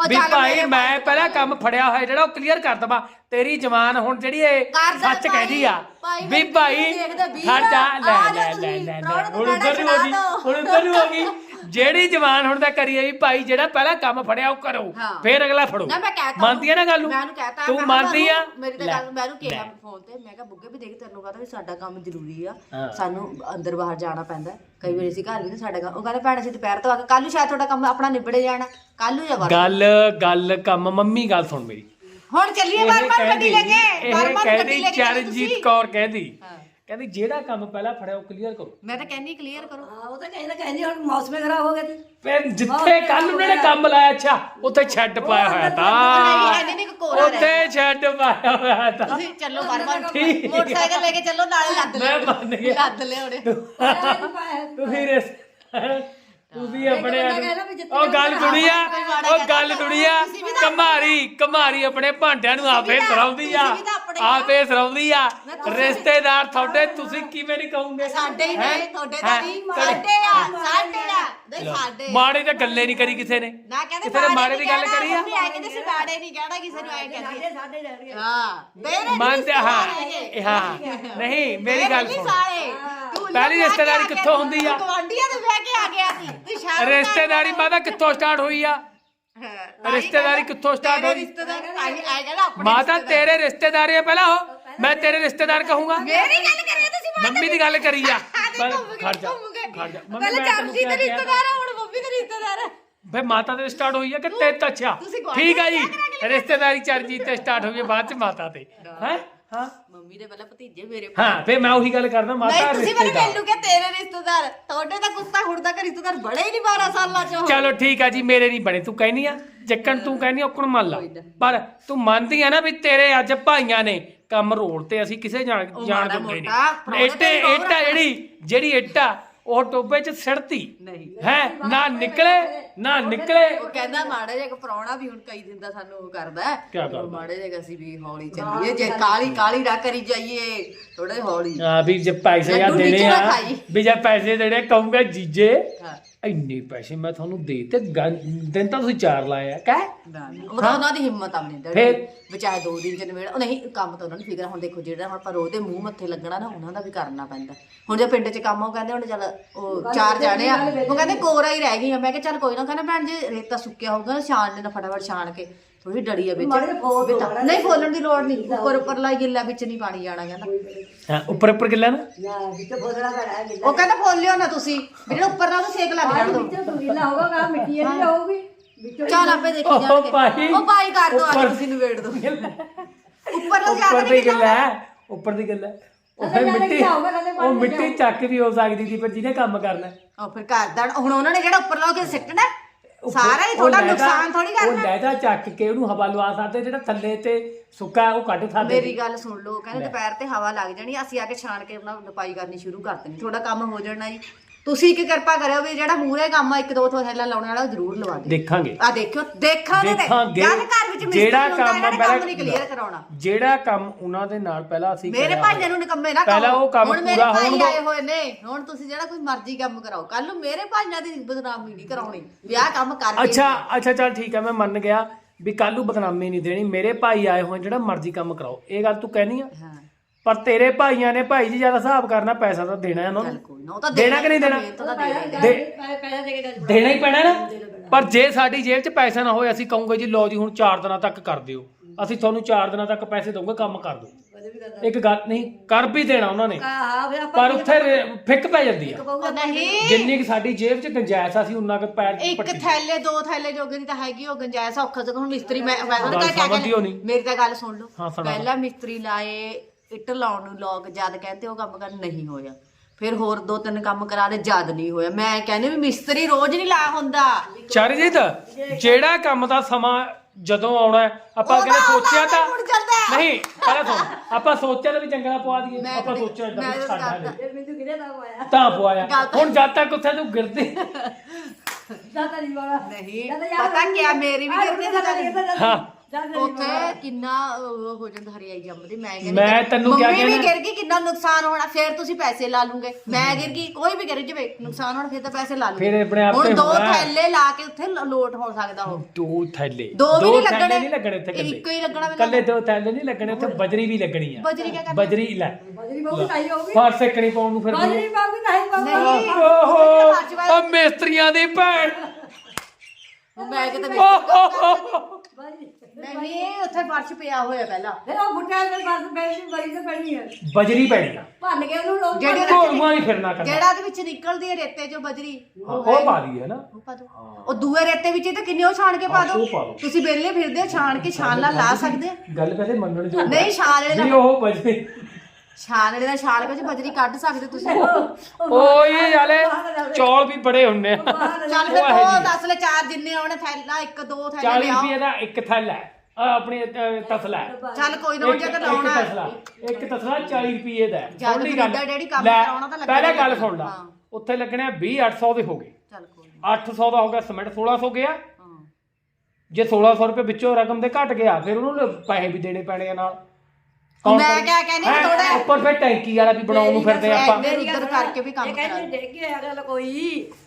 ਵੀ ਚੱਲ ਭਾਈ ਮੇਰੇ ਮੈਂ ਪਹਿਲਾਂ ਕੰਮ ਫੜਿਆ ਹੋਇਆ ਜਿਹੜਾ ਉਹ ਕਲੀਅਰ ਕਰ ਦਵਾ। ਤੇਰੀ ਜਵਾਨ ਹੁਣ ਜਿਹੜੀ ਇਹ ਸੱਚ ਭਾਈ, ਕਹਿੰਦੀ ਆ ਭਾਈ। ਵੀ ਮੈਨੂੰ ਭਾਈ ਦੇਖਦੇ ਵੀਰ, ਖੜ ਜਾ ਲੈ ਆ ਲੈ ਜਾ ਲੈ ਤੁਸੀਂ, ਲੈ ਲੈ ਪ੍ਰਾਹੁਣੇ ਹੁਣ ਉੱਧਰ ਨੂੰ ਹੋ ਗਈ। ਹੁਣ ਉੱਧਰ ਨੂੰ ਹੋ ਗਈ। ਜਿਹੜੀ ਜਵਾਨ ਹੁਣ ਤਾਂ ਕਰੀਏ ਵੀ ਭਾਈ ਜਿਹੜਾ ਪਹਿਲਾਂ ਕੰਮ ਫੜਿਆ ਉਹ ਕਰੋ ਹਾਂ। ਫੇਰ ਅਗਲਾ ਫੜੋ ਨਾ ਮੈਂ ਕਹਿਤਾ ਮੰਨਦੀ ਆ ਨਾ ਗੱਲ ਨੂੰ ਮੈਂ ਉਹਨੂੰ ਕਹਿਤਾ ਤੂੰ ਮੰਨਦੀ ਆ ਮੇਰੀ ਤਾਂ ਲੈ, ਗੱਲ ਮੈਂ ਉਹਨੂੰ ਕਿਹਾ ਲੈ। ਫੋਨ ਤੇ ਮੈਂ ਕਿਹਾ ਬੁੱਗੇ ਵੀ ਦੇਖ ਤੈਨੂੰ ਕਹਤਾ ਵੀ ਸਾਡਾ ਕੰਮ ਜ਼ਰੂਰੀ ਆ ਹਾਂ। ਸਾਨੂੰ ਅੰਦਰ ਬਾਹਰ ਜਾਣਾ ਪੈਂਦਾ ਹੈ। ਕਈ ਵਾਰੀ ਅਸੀਂ ਘਰ ਵੀ ਨਹੀਂ ਸਾਡਾ ਕੰਮ ਉਹ ਕਹਿੰਦੇ ਭੈਣ ਅਸੀਂ ਦੁਪਹਿਰ ਤੋਂ ਆ ਕੇ ਕੱਲ ਨੂੰ ਸ਼ਾਇਦ ਤੁਹਾਡਾ ਕੰਮ ਆਪਣਾ ਨਿਬੜੇ ਜਾਣਾ ਕੱਲ ਨੂੰ ਜਾਂ ਵਰ ਗੱਲ ਗੱਲ ਕੰਮ ਮੰਮੀ ਗੱਲ ਸੁਣ ਮੇਰੀ ਹੁਣ ਚੱਲੀਏ ਇਹ ਬਾਰ ਬਾਰ ਗੱਡੀ ਕਹਿੰਦੀ ਲੈ ਕੇ ਇਹ ਬਾਰ ਬਾਰ ਗੱਡੀ ਕਹਿੰਦੀ ਲੈ ਕੇ ਚੱਲੋ ਚਰਨਜੀਤ। ਕੌਰ ਕਹਿੰਦੀ ਹਾਂ। ਕਹਿੰਦੀ ਜਿਹੜਾ ਕੰਮ ਪਹਿਲਾਂ ਫੜਿਆ ਉਹ ਕਲੀਅਰ ਕਰੋ। ਮੈਂ ਤਾਂ ਕਹਿੰਦੀ ਕਲੀਅਰ ਕਰੋ। ਹਾਂ ਉਹ ਤਾਂ ਕਹਿੰਦਾ ਕਹਿੰਦੀ ਹੁਣ ਮੌਸਮ ਖਰਾਬ ਹੋ ਗਿਆ ਸੀ ਫਿਰ ਜਿੱਥੇ ਕੱਲ ਉਹਨਾਂ ਨੇ ਕੰਮ ਲਾਇਆ ਅੱਛਾ ਉੱਥੇ ਛੱਡ ਪਾਇਆ ਹੋਇਆ ਨਹੀਂ ਤਾਂ। ਹੈ ਨਹੀਂ ਕੋਰਾ ਉੱਥੇ ਛੱਡ ਪਾਇਆ ਹੋਇਆ ਤਾਂ। ਤੁਸੀਂ ਚੱਲੋ ਬਾਰ ਬਾਰ ਠੀਕ ਹੈ। ਮੋਟਰਸਾਈਕਲ ਲੈ ਕੇ ਚੱਲੋ ਨਾਲੇ ਲੱਦ ਮੈਂ ਲਿਓ ਮੰਨ ਗਿਆ। ਲੱਦ ਲਿਓੜੇ ਤੁਸੀਂ ਰਿਸ ਤੁਸੀਂ ਆਪਣੇ ਉਹ ਗੱਲ ਸੁਣੀ ਆ ਮਾੜਾ ਉਹ ਗੱਲ ਸੁਣੀ ਆ ਕਮਾਰੀ ਕਮਾਰੀ ਆਪਣੇ ਭਾਂਡਿਆਂ ਨੂੰ ਆਪੇ ਸਰਾਉਂਦੀ ਆ ਆਪੇ ਸਰਾਉਂਦੀ ਆ। ਰਿਸ਼ਤੇਦਾਰ ਤੁਹਾਡੇ ਤੁਸੀਂ ਕਿਵੇਂ ਨਹੀਂ ਕਹੋਗੇ? ਸਾਡੇ ਹੀ ਨੇ? ਤੁਹਾਡੇ ਹੈਂ? ਤਾਂ ਨਹੀਂ ਸਾਡੇ ਆ ਸਾਡੇ ਆ। ਨਹੀਂ ਸਾਡੇ। ਮਾੜੇ ਤਾਂ ਗੱਲੇ ਨਹੀਂ ਕਰੀ ਕਿਸੇ ਨੇ। ਨਾ ਕਹਿੰਦੇ ਕਿਸੇ ਨੇ ਮਾੜੇ ਦੀ ਗੱਲ ਕਰੀ ਆ? ਐ ਕਹਿੰਦੇ ਸੀ ਬਾੜੇ ਨਹੀਂ ਕਹਿਣਾ ਕਿਸੇ ਨੂੰ ਐ ਕਹਿੰਦੀ। ਸਾਡੇ ਰਹਿ ਗਏ। ਹਾਂ ਤੇਰੇ ਮੰਨਦੇ ਹਾਂ। ਇਹ ਹਾਂ। ਨਹੀਂ ਮੇਰੀ ਗੱਲ ਸੁਣ। ਪਹਿਲੀ ਰਿਸ਼ਤੇਦਾਰੀ ਕਿੱਥੋਂ ਹੁੰਦੀ ਆ? ਗਵਾਂਡੀਆਂ ਦੇ ਵਿਆਹ ਕੇ ਆ ਗਿਆ ਸੀ। ਤੂੰ ਨੂੰ ਰਿਸ਼ਤੇਦਾਰੀ ਮਾਤਾ ਕਿੱਥੋਂ ਸਟਾਰਟ ਹੋਈ ਆ? ਹਾਂ। ਰਿਸ਼ਤੇਦਾਰੀ ਕਿੱਥੋਂ ਤੇਰੇ ਹੋਈ? ਰਿਸ਼ਤੇਦਾਰ ਆਈ ਆਈ ਕਹਿੰਦਾ ਆਪਣੇ ਮਾਤਾ ਤੇਰੇ ਰਿਸ਼ਤੇਦਾਰ ਆ ਪਹਿਲਾਂ ਹੋ ਮੈਂ ਤੇਰੇ ਰਿਸ਼ਤੇਦਾਰ ਕਹੂੰਗਾ। ਮੇਰੀ ਗੱਲ ਕਰਿਓ ਤੁਸੀਂ ਬਾਅਦ ਮੰਮੀ ਦੀ ਗੱਲ ਕਰੀ ਆ। ਖੜ ਜਾ। ਖੜ ਜਾ। ਮੰਮੀ ਪਹਿਲਾਂ ਚਰਨਜੀਤ ਦੇ ਰਿਸ਼ਤੇਦਾਰ ਆ ਹੁਣ ਮੰਮੀ ਦੇ ਰਿਸ਼ਤੇਦਾਰ ਆ। ਫੇ ਮਾਤਾ ਤੇ ਸਟਾਰਟ ਹੋਈ ਆ ਕਿ ਤੇ ਅੱਛਾ ਠੀਕ ਆ ਜੀ। ਕਰਾ ਰਿਸ਼ਤੇਦਾਰੀ ਚਰਜੀਤ ਤੇ ਸਟਾਰਟ ਹੋਈ ਆ ਬਾਅਦ ਚ ਮਾਤਾ ਤੇ। ਹੈ? ਹਾਂ। ਮੰਮੀ ਦੇ ਪਹਿਲਾਂ ਭਤੀਜੇ ਮੇਰੇ ਹਾਂ ਫੇ ਮੈਂ ਉਹੀ ਗੱਲ ਕਰਦਾ ਮਾਤਾ ਨਹੀਂ ਤੁਸੀਂ ਮੈਨੂੰ ਰਿਸ਼ਤੇਦਾਰ। ਮੈਨੂੰ ਕਿ ਤੇਰੇ ਰਿਸ਼ਤੇਦਾਰ ਤੁਹਾਡੇ ਤਾਂ ਕੁੱਤਾ ਹੁਣ ਤੱਕ ਰਿਸ਼ਤੇਦਾਰ ਬੜੇ ਹੀ ਨਹੀਂ 12 ਸਾਲਾਂ ਚ। ਚਲੋ ਠੀਕ ਆ ਜੀ ਮੇਰੇ ਨਹੀਂ ਬਣੇ ਤੂੰ ਕਹਿਨੀ ਆ ਜੱਕਣ ਤੂੰ ਕਹਿਨੀ ਔਕਣ ਮੰਨ ਲਾ। ਪਰ ਤੂੰ ਮੰਨਦੀ ਆ ਨਾ ਵੀ ਤੇਰੇ ਅੱਜ ਭਾਈਆਂ ਨੇ ਕੰਮ ਰੋਲ ਤੇ ਅਸੀਂ ਕਿਸੇ ਜਾਣ ਉਹ ਜਾਣ ਮਾੜਾ ਮੋਟਾ ਨਹੀਂ ਪ੍ਰਾਹੁਣੇ ਇੱਟੇ ਤੇ ਜਿਹੜੀ ਜਿਹੜੀ ਇੱਟਾ ਉਹ ਟੋਬੇ 'ਚ ਸਿੜਤੀ ਨਹੀਂ ਹੈ ਨਾ ਨਿਕਲੇ ਨਾ ਨਿਕਲੇ ਉਹ ਕਹਿੰਦਾ ਮਾੜਾ ਜਿਹਾ ਇੱਕ ਪ੍ਰਾਹੁਣਾ ਵੀ ਹੁਣ ਕਈ ਦਿਨ ਦਾ ਸਾਨੂੰ ਉਹ ਕਰਦਾ ਹੈ। ਕਿਆ ਕਰਦਾ? ਹੁਣ ਮਾੜੇ ਜਿਹਾ ਅਸੀਂ ਵੀ ਹੌਲੀ ਚੱਲੀਏ ਜੇ ਕਾਲੀ ਕਾਲੀ ਨਾ ਕਰੀ ਜਾਈਏ ਥੋੜੇ ਹੌਲੀ ਆ ਵੀ ਜੇ ਪੈਸੇ ਆ ਲੱਡੂ ਦੇਣੇ ਨੀਚੇ ਨਾ ਆ ਖਾਈ। ਵੀ ਜੇ ਪੈਸੇ ਦੇਣੇ ਕਹੂੰਗਾ ਜੀਜੇ ਹਾਂ ਇੰਨੇ ਪੈਸੇ ਮੈਂ ਤੁਹਾਨੂੰ ਦੇ ਤੇ ਗੰ- ਦਿਨ ਤਾਂ ਤੁਸੀਂ ਚਾਰ ਲਾਏ ਆ ਕਹਿ ਨਾ, ਨਾ। ਉਹ ਤਾਂ ਉਹਨਾਂ ਦੀ ਹਿੰਮਤ ਆ ਮਨਿੰਦਰ ਫਿਰ? ਵਿਚਾਰੇ ਦੋ ਦਿਨ ਚ ਨਵੇੜ ਉਹ ਨਹੀਂ ਕੰਮ ਤਾਂ ਉਹਨਾਂ ਨੂੰ ਫਿਕਰ ਆ। ਹੁਣ ਦੇਖੋ ਜਿਹੜਾ ਹੁਣ ਪਰ ਉਹਦੇ ਮੂੰਹ ਮੱਥੇ ਲੱਗਣਾ ਨਾ ਉਹਨਾਂ ਦਾ ਵੀ ਕਰਨਾ ਪੈਂਦਾ ਹੁਣ ਜੇ ਪਿੰਡ ਚ ਕੰਮ ਆ, ਉਹ ਕਹਿੰਦੇ ਹੁਣ ਚੱਲ ਉਹ ਚਾਰ ਜਾਣੇ ਆ ਉਹ ਕਹਿੰਦੇ ਕੋਰਾ ਹੀ ਰਹਿ ਗਈਆਂ ਮੈਂ ਕਿਹਾ ਚੱਲ ਕੋਈ ਨਾ ਕਹਿੰਦਾ ਭੈਣ ਜੇ ਰੇਤਾ ਸੁੱਕਿਆ ਹੋਊਗਾ ਨਾ ਛਾਣ ਲੈਣਾ ਫਟਾਫਟ ਛਾਣ ਕੇ ਥੋੜੀ ਡੜੀ ਆ ਵਿੱਚ। ਮਾੜੇ ਜਿਹੇ ਫੋਲ ਵੀ ਤਾਂ- ਨਹੀਂ ਫੋਲਣ ਦੀ ਲੋੜ ਨਹੀਂ। ਉੱਪਰ ਉੱਪਰ ਲਾਈ ਗਿੱਲਾ ਵਿੱਚ ਨਹੀਂ ਪਾਣੀ ਜਾਣਾ ਕਹਿੰਦਾ। ਹਾਂ ਉੱਪਰ ਉੱਪਰ ਕਿੱਲਾ ਨਾ? ਨਾ ਵਿੱਚ ਪੈਣਾ ਹੈ ਉਹ ਕਹਿੰਦਾ ਫੋਲਿਓ ਨਾ ਤੁਸੀਂ। ਵੀ ਜਿਹੜਾ ਉੱਪਰ ਨਾ ਉਹਨੂੰ ਸੇਕ ਲੱਗ ਜਾਣ ਦੋ। ਵਿੱਚ ਸੁਗੀਲਾ ਹੋਗਾ ਕਾ ਮਿੱਟੀ ਨਹੀਂ ਹੋਊਗੀ ਵਿੱਚੋਂ ਚੱਲ ਆਪੇ ਦੇਖੀ ਉਹ ਜਾਣਗੇ ਭਾਈ, ਉਹ ਭਾਈ ਕਰ ਦੋ ਉੱਪਰ- ਅੱਜ ਤੁਸੀਂ ਨਿਬੇੜ ਦੋ। ਉੱਪਰ ਦਾ ਜ਼ਿਆਦਾ ਉੱਪਰ ਦੀ ਗੱਲ ਹੈ। ਉੱਪਰ ਦੀ ਗੱਲ। ਹੈ ਉਹ ਫਿਰ ਜਾ ਕੇ ਮਿੱਟੀ ਉਹ ਮਿੱਟੀ ਚੱਕ ਵੀ ਹੋ ਸਕਦੀ ਸੀ ਪਰ ਜਿਹਨੇ ਕੰਮ ਕਰਨਾ ਉਹ ਫਿਰ ਘਰ ਦਾ ਹੁਣ ਉਹਨਾਂ ਨੇ ਜਿਹੜਾ ਉੱਪਰ ਲਾ ਕੇ ਸਿੱਟਣਾ ਉੱਪਰ- ਸਾਰਾ ਹੀ ਲਹਿਦਾ- ਨੁਕਸਾਨ ਥੋੜੀ ਉਹ ਕਰਨਾ ਲੈਦਾ ਚੱਕ ਕੇ ਉਹਨੂੰ ਹਵਾ ਲਵਾ ਸਕਦੇ ਜਿਹੜਾ ਥੱਲੇ ਤੇ ਸੁੱਕਾ ਹੈ, ਉਹ ਕੱਢ ਸਕਦੇ। ਮੇਰੀ ਗੱਲ ਸੁਣ ਲਓ ਕਹਿੰਦੇ ਦੁਪਹਿਰ ਤੇ ਹਵਾ ਲੱਗ ਜਾਣੀ ਅਸੀਂ ਆ ਕੇ ਛਾਣ ਕੇ ਆਪਣਾ ਨਪਾਈ ਕਰਨੀ ਸ਼ੁਰੂ ਕਰ ਦੇਣੀ। ਤੁਹਾਡਾ ਕੰਮ ਹੋ ਜਾਣਾ ਜੀ। ਤੁਸੀਂ ਕੀ ਕਿਰਪਾ ਕਰਿਓ ਵੀ ਜਿਹੜਾ ਮੂਰੇ ਕੰਮ ਆ ਇੱਕ ਦੋ ਥੈਲਾ ਲਾਉਣ ਵਾਲਾ ਉਹ ਜ਼ਰੂਰ ਲਵਾ ਦੇ ਦੇਖਾਂਗੇ। ਆ ਦੇਖਿਓ ਦੇਖਾਂਗੇ ਤੇ ਦੇਖਾਂਗੇ। ਜਦ ਘਰ ਵਿੱਚ ਮਿਸਤਰੀ ਜਿਹੜਾ ਹੁੰਦਾ ਕੰਮ ਇਹਨਾਂ ਨੇ ਪਹਿਲਾਂ ਕੰਮ ਨਹੀਂ ਕਲੀਅਰ ਕਰਾਉਣਾ। ਜਿਹੜਾ ਕੰਮ ਉਹਨਾਂ ਦੇ ਨਾਲ ਪਹਿਲਾਂ ਅਸੀਂ ਮੇਰੇ ਕਰਿਆ ਭਾਈਆਂ ਨੂੰ ਨਿਕੰਮੇ ਨਾ ਪਹਿਲਾਂ ਉਹ ਕੰਮ ਹੁਣ ਮੇਰੇ ਪੂਰਾ ਹੋਣ ਭਾਈ ਦਿਓ। ਆਏ ਹੋਏ ਨੇ। ਹੁਣ ਤੁਸੀਂ ਜਿਹੜਾ ਕੋਈ ਮਰਜ਼ੀ ਕੰਮ ਕਰਾਓ। ਕੱਲ ਨੂੰ ਮੇਰੇ ਭਾਈਆਂ ਦੀ ਬਦਨਾਮੀ ਨਹੀਂ ਕਰਾਉਣੀ। ਵਿਆਹ ਕੰਮ ਕਰਕੇ ਅੱਛਾ ਅੱਛਾ ਚੱਲ ਠੀਕ ਹੈ ਮੈਂ ਮੰਨ ਗਿਆ ਵੀ ਕੱਲ ਨੂੰ ਬਦਨਾਮੀ ਨਹੀਂ ਦੇਣੀ। ਮੇਰੇ ਭਾਈ ਆਏ ਹੋਏ ਜਿਹੜਾ ਮਰਜ਼ੀ ਕੰਮ ਕਰਾਓ। ਇਹ ਗੱਲ ਤੂੰ ਕਹਿਨੀ ਆ? ਹਾਂ। ਪਰ ਤੇਰੇ ਭਾਈਆਂ ਨੇ ਭਾਈ ਜੀ ਜ਼ਿਆਦਾ ਹਿਸਾਬ ਕਰਨਾ ਪੈਸਾ ਤਾਂ ਦੇਣਾ ਚੱਲ ਨੂੰ। ਕੋਈ ਨਾ ਉਹ ਤਾਂ ਦੇਣਾ ਕਿ ਨਹੀਂ ਦੇਣਾ? ਮਿਹਨਤ ਤਾਂ ਦੇਣਾ। ਹੀ ਆ। ਦੇ ਪੈਸੇ ਦੇ ਕੇ ਦੇਣਾ ਹੀ ਪੈਣਾ ਨਾ। ਪਰ ਜੇ ਸਾਡੀ ਜੇਬ 'ਚ ਪੈਸਾ ਨਾ ਹੋਏ ਅਸੀਂ ਕਹੂੰਗੇ ਜੀ ਲਓ ਜੀ ਹੁਣ 4 ਦਿਨਾਂ ਤੱਕ ਕਰ ਦਿਓ। ਅਸੀਂ ਤੁਹਾਨੂੰ 4 ਦਿਨਾਂ ਤੱਕ ਪੈਸੇ ਦਊਂਗੇ ਕੰਮ ਕਰ ਦਿਓ। ਇੱਕ ਗੱਲ ਨਹੀਂ ਕਰ ਵੀ ਦੇਣਾ ਉਹਨਾਂ ਨੇ। ਹਾਂ ਫਿਰ ਆਪਾਂ ਪਰ ਉੱਥੇ ਰੇ- ਫਿੱਕ ਪੈ ਜਾਂਦੀ ਆ। ਉਹ ਨਹੀਂ। ਜਿੰਨੀ ਕਿ ਸਾਡੀ ਜੇਬ 'ਚ ਗੁੰਜਾਇਸ਼ ਆ ਅਸੀਂ ਉਨਾ ਕੁ ਪੈਰ ਇੱਕ ਪੱਟੀ ਥੈਲੇ ਦੋ ਥੈਲੇ ਜੋਗੇ ਦੀ ਤਾਂ ਹੈਗੀ ਉਹ ਗੰਜਾਇਸ਼ ਔਖਾ ਜਦੋਂ ਹੁਣ ਮਿਸਤਰੀ ਮੈਂ ਮੈਂ ਉਹਨੂੰ ਗੱਲ ਕਹਿ ਕੇ। ਮੇਰੀ ਤਾਂ ਗੱਲ ਸੁਣ ਲਓ। ਪਹਿਲਾਂ ਮਿਸਤਰੀ ਲਾਏ ਇੱਟ ਲਾਉਣ ਨੂੰ ਲੋਕ ਜਦ ਕਹਿੰਦੇ ਉਹ ਕੰਮ ਕਰ ਨਹੀਂ ਹੋਇਆ। ਫਿਰ ਹੋਰ ਦੋ ਤਿੰਨ ਕੰਮ ਕਰਾ ਦੇ ਜਦ ਨਹੀਂ ਹੋਇਆ। ਮੈਂ ਕਹਿੰਦੀ ਵੀ ਮਿਸਤਰੀ ਰੋਜ਼ ਨਹੀਂ ਲਾ ਹੁੰਦਾ। ਚਰਜੀਤ ਜਿਹੜਾ ਕੰਮ ਦਾ ਸਮਾਂ ਜਦੋਂ ਆਉਣਾ ਹੈ, ਆਪਾਂ ਉਹਦਾ ਕਹਿੰਦੇ ਸੋਚਿਆ ਆਉਂਦਾ ਤਾਂ ਮੁੜ ਜਾਂਦਾ ਹੈ। ਨਹੀਂ ਪਹਿਲਾਂ ਸੁਣ। ਆਪਾਂ ਸੋਚਿਆ ਤਾਂ ਵੀ ਚੰਗਾ ਪਵਾ ਦਈਏ ਮੈਂ ਆਪਾਂ ਕਦੇ- ਸੋਚਿਆ ਮੈਂ ਤਾਂ ਛੱਡ ਕਰਦਾ। ਆਲੇ ਮੈਨੂੰ ਕਿਹਨੇ ਦਾ ਹੋਇਆ ਤਾਂ ਪਵਾਇਆ। ਗੱਲ ਤਾਂ- ਹੁਣ ਜਦ ਤੱਕ ਉੱਥੇ ਤੂੰ ਗਿਰਦੀ। ਦਾਦਾ ਨਹੀਂ ਵਾਲਾ ਨਹੀਂ ਪਤਾ ਕਿਆ ਮੇਰੀ ਵੀ ਨਹੀਂ। ਦਾਦਾ ਹਾਂ। ਉੱਥੇ ਕਿੰਨਾ ਉਹ ਹੋ ਜਾਂਦਾ ਹਰਿਆਈ ਜੰਮਦੀ ਮੈਂ ਕਹਿੰਦੀ ਮੈਂ ਤੈਨੂੰ ਕਿਆ ਮੰਮੀ ਵੀ ਕਹਿਣਾ? ਗਿਰ ਗਈ ਕਿੰਨਾ ਨੁਕਸਾਨ ਹੋਣਾ ਫਿਰ ਤੁਸੀਂ ਪੈਸੇ ਲਾ ਲੂਗੇ। ਮੈਂ ਗਿਰ ਗਈ ਕੋਈ ਵੀ ਗਿਰ ਜਾਵੇ ਨੁਕਸਾਨ ਹੋਣਾ ਫਿਰ ਤਾਂ ਪੈਸੇ ਲਾ ਲੂਗੇ। ਫਿਰ ਆਪਣੇ ਆਪ ਹੁਣ ਤੇ ਦੋ ਹੋਣਾ। ਥੈਲੇ ਲਾ ਕੇ ਉੱਥੇ ਲ- ਲੋਟ ਹੋ ਸਕਦਾ ਉਹ। ਦੋ ਥੈਲੇ ਦੋ ਵੀ ਨਹੀਂ ਥੈਲੇ ਲੱਗਣੇ ਨਹੀਂ ਲੱਗਣੇ ਉੱਥੇ ਕੱਲੇ ਇੱਕੋ ਹੀ ਲੱਗਣਾ ਮੈਨੂੰ। ਕੱਲੇ ਦੋ ਥੈਲੇ ਨਹੀਂ ਲੱਗਣੇ ਉੱਥੇ ਬਜਰੀ ਵੀ ਲੱਗਣੀ ਆ। ਬਜਰੀ ਕਿਆ ਕਰਨਾ? ਬਜਰੀ ਲੈ। ਬਜਰੀ ਬਹੁ ਨਹੀਂ ਹੋਊਗੀ। ਫਾਰ ਸੇਕਣੀ ਪਾਉਣ ਨੂੰ ਫਿਰ ਬਜਰੀ ਬਹੁ ਨਹੀਂ। ਓਹੋ ਮਿਸਤਰੀਆਂ ਦੀ ਭੈਣ। ਮੈਂ ਕਿਤੇ ਵੀ- ਓਹੋ। ਬਜਰੀ ਨਹੀਂ ਉੱਥੇ ਫਰਸ਼ ਪਿਆ ਹੋਇਆ ਪਹਿਲਾਂ। ਫਿਰ ਉਹ ਬੁੱਟਿਆਂ ਦੇ ਪਾਸ ਬੈਠੀ ਬੜੀ ਤੇ ਪੈਣੀ ਹੈ ਬਜਰੀ ਪੈਣੀ ਆ। ਭੰਨ ਕੇ ਉਹਨੂੰ ਲੋਕ ਜਿਹੜੇ ਢੋਲੂਆਂ ਨਹੀਂ ਫਿਰਨਾ ਕਰਨਾ। ਜਿਹੜਾ ਦੇ ਵਿੱਚ ਨਿਕਲਦੀ ਹੈ ਰੇਤੇ ਚੋਂ ਬਜਰੀ ਉਹ ਪਾ ਲਈ ਹੈ ਨਾ। ਉਹ ਪਾ ਦਿਓ। ਉਹ ਦੂਏ ਰੇਤੇ ਵਿੱਚ ਤਾਂ ਕਿੰਨੇ ਉਹ ਛਾਣ ਕੇ ਪਾ ਹਾਂ, ਉਹ ਪਾ ਦਿਓ। ਦਿਓ। ਤੁਸੀਂ ਵੇਲੇ ਫਿਰਦੇ ਹੋ ਛਾਣ ਕੇ ਛਾਣ ਨਾਲ ਲਾ ਸਕਦੇ। ਗੱਲ ਵੈਸੇ ਮੰਨਣ ਜੋ ਨਹੀਂ ਛਾਣ ਨਹੀਂ ਨਾਲ ਉਹ ਬਜਰੀ ਛਾਲ ਵਿੱਚ ਬਜਰੀ ਕੱਢ ਸਕਦੇ ਤੁਸੀਂ। ਓਏ ਯਾਲੇ ਚੌਲ ਵੀ ਬੜੇ ਹੁੰਨੇ ਆ। ਚੱਲ ਫਿਰ ਉਹ ਦੋ ਦੱਸ ਲੈ ਚਾਰ ਜਿੰਨੇ ਆਉਣੇ ਥੈਲਾ ਇੱਕ ਦੋ ਥੈਲੇ 40 ਲਿਆਓ। ਰੁਪਏ ਦਾ ਇੱਕ ਥੈਲਾ ਹੈ। ਆਹ ਆਪਣੀ ਅਹ, ਤਸਲਾ ਹੈ। ਚੱਲ ਕੋਈ ਨਾ ਇੱਕ ਜੇ ਤਾਂ ਇੱਕ ਲਾਉਣਾ। ਤਸਲਾ ਇੱਕ ਤਸਲਾ 40 ਰੁਪਏ ਦਾ ਹੈ। ਜਦ ਮਨਿੰਦਰ ਡੈਡੀ ਕੰਮ ਲੈ, ਕਰਾਉਣਾ ਤਾਂ ਲੱਗਣਾ ਪਹਿਲਾਂ ਗੱਲ। ਸੁਣ ਲਾ। ਹਾਂ। ਉੱਥੇ ਲੱਗਣੇ 20 800 ਦੇ ਹੋ ਗਏ। ਚੱਲ ਕੋਈ ਨਾ। 800 ਦਾ ਹੋ ਗਿਆ ਸਿਮੈਂਟ 1600 ਗਿਆ। ਹਾਂ। ਜੇ 1600 ਰੁਪਏ ਵਿੱਚੋਂ ਰਕਮ ਦੇ ਘਟ ਗਿਆ ਫਿਰ ਉਹਨੂੰ ਪੈਸੇ ਵੀ ਦੇਣੇ ਪੈਣੇ ਆ ਨਾਲ। ਮੈਂ? ਕਿਆ ਕਹਿੰਦੀ ਹੈਂ? ਥੋੜ੍ਹਾ- ਉੱਪਰ ਫਿਰ ਟੈਂਕੀ ਵਾਲਾ ਵੀ ਬਣਾਉਣ ਨੂੰ ਫਿਰਦੇ ਆਪਾਂ ਇੱਧਰ ਉੱਧਰ ਕਰਕੇ ਵੀ ਕੰਮ ਇਹ ਕਰਾ ਕਹਿੰਦੇ ਡਿੱਗ ਗਿਆ ਅਗਲਾ ਕੋਈ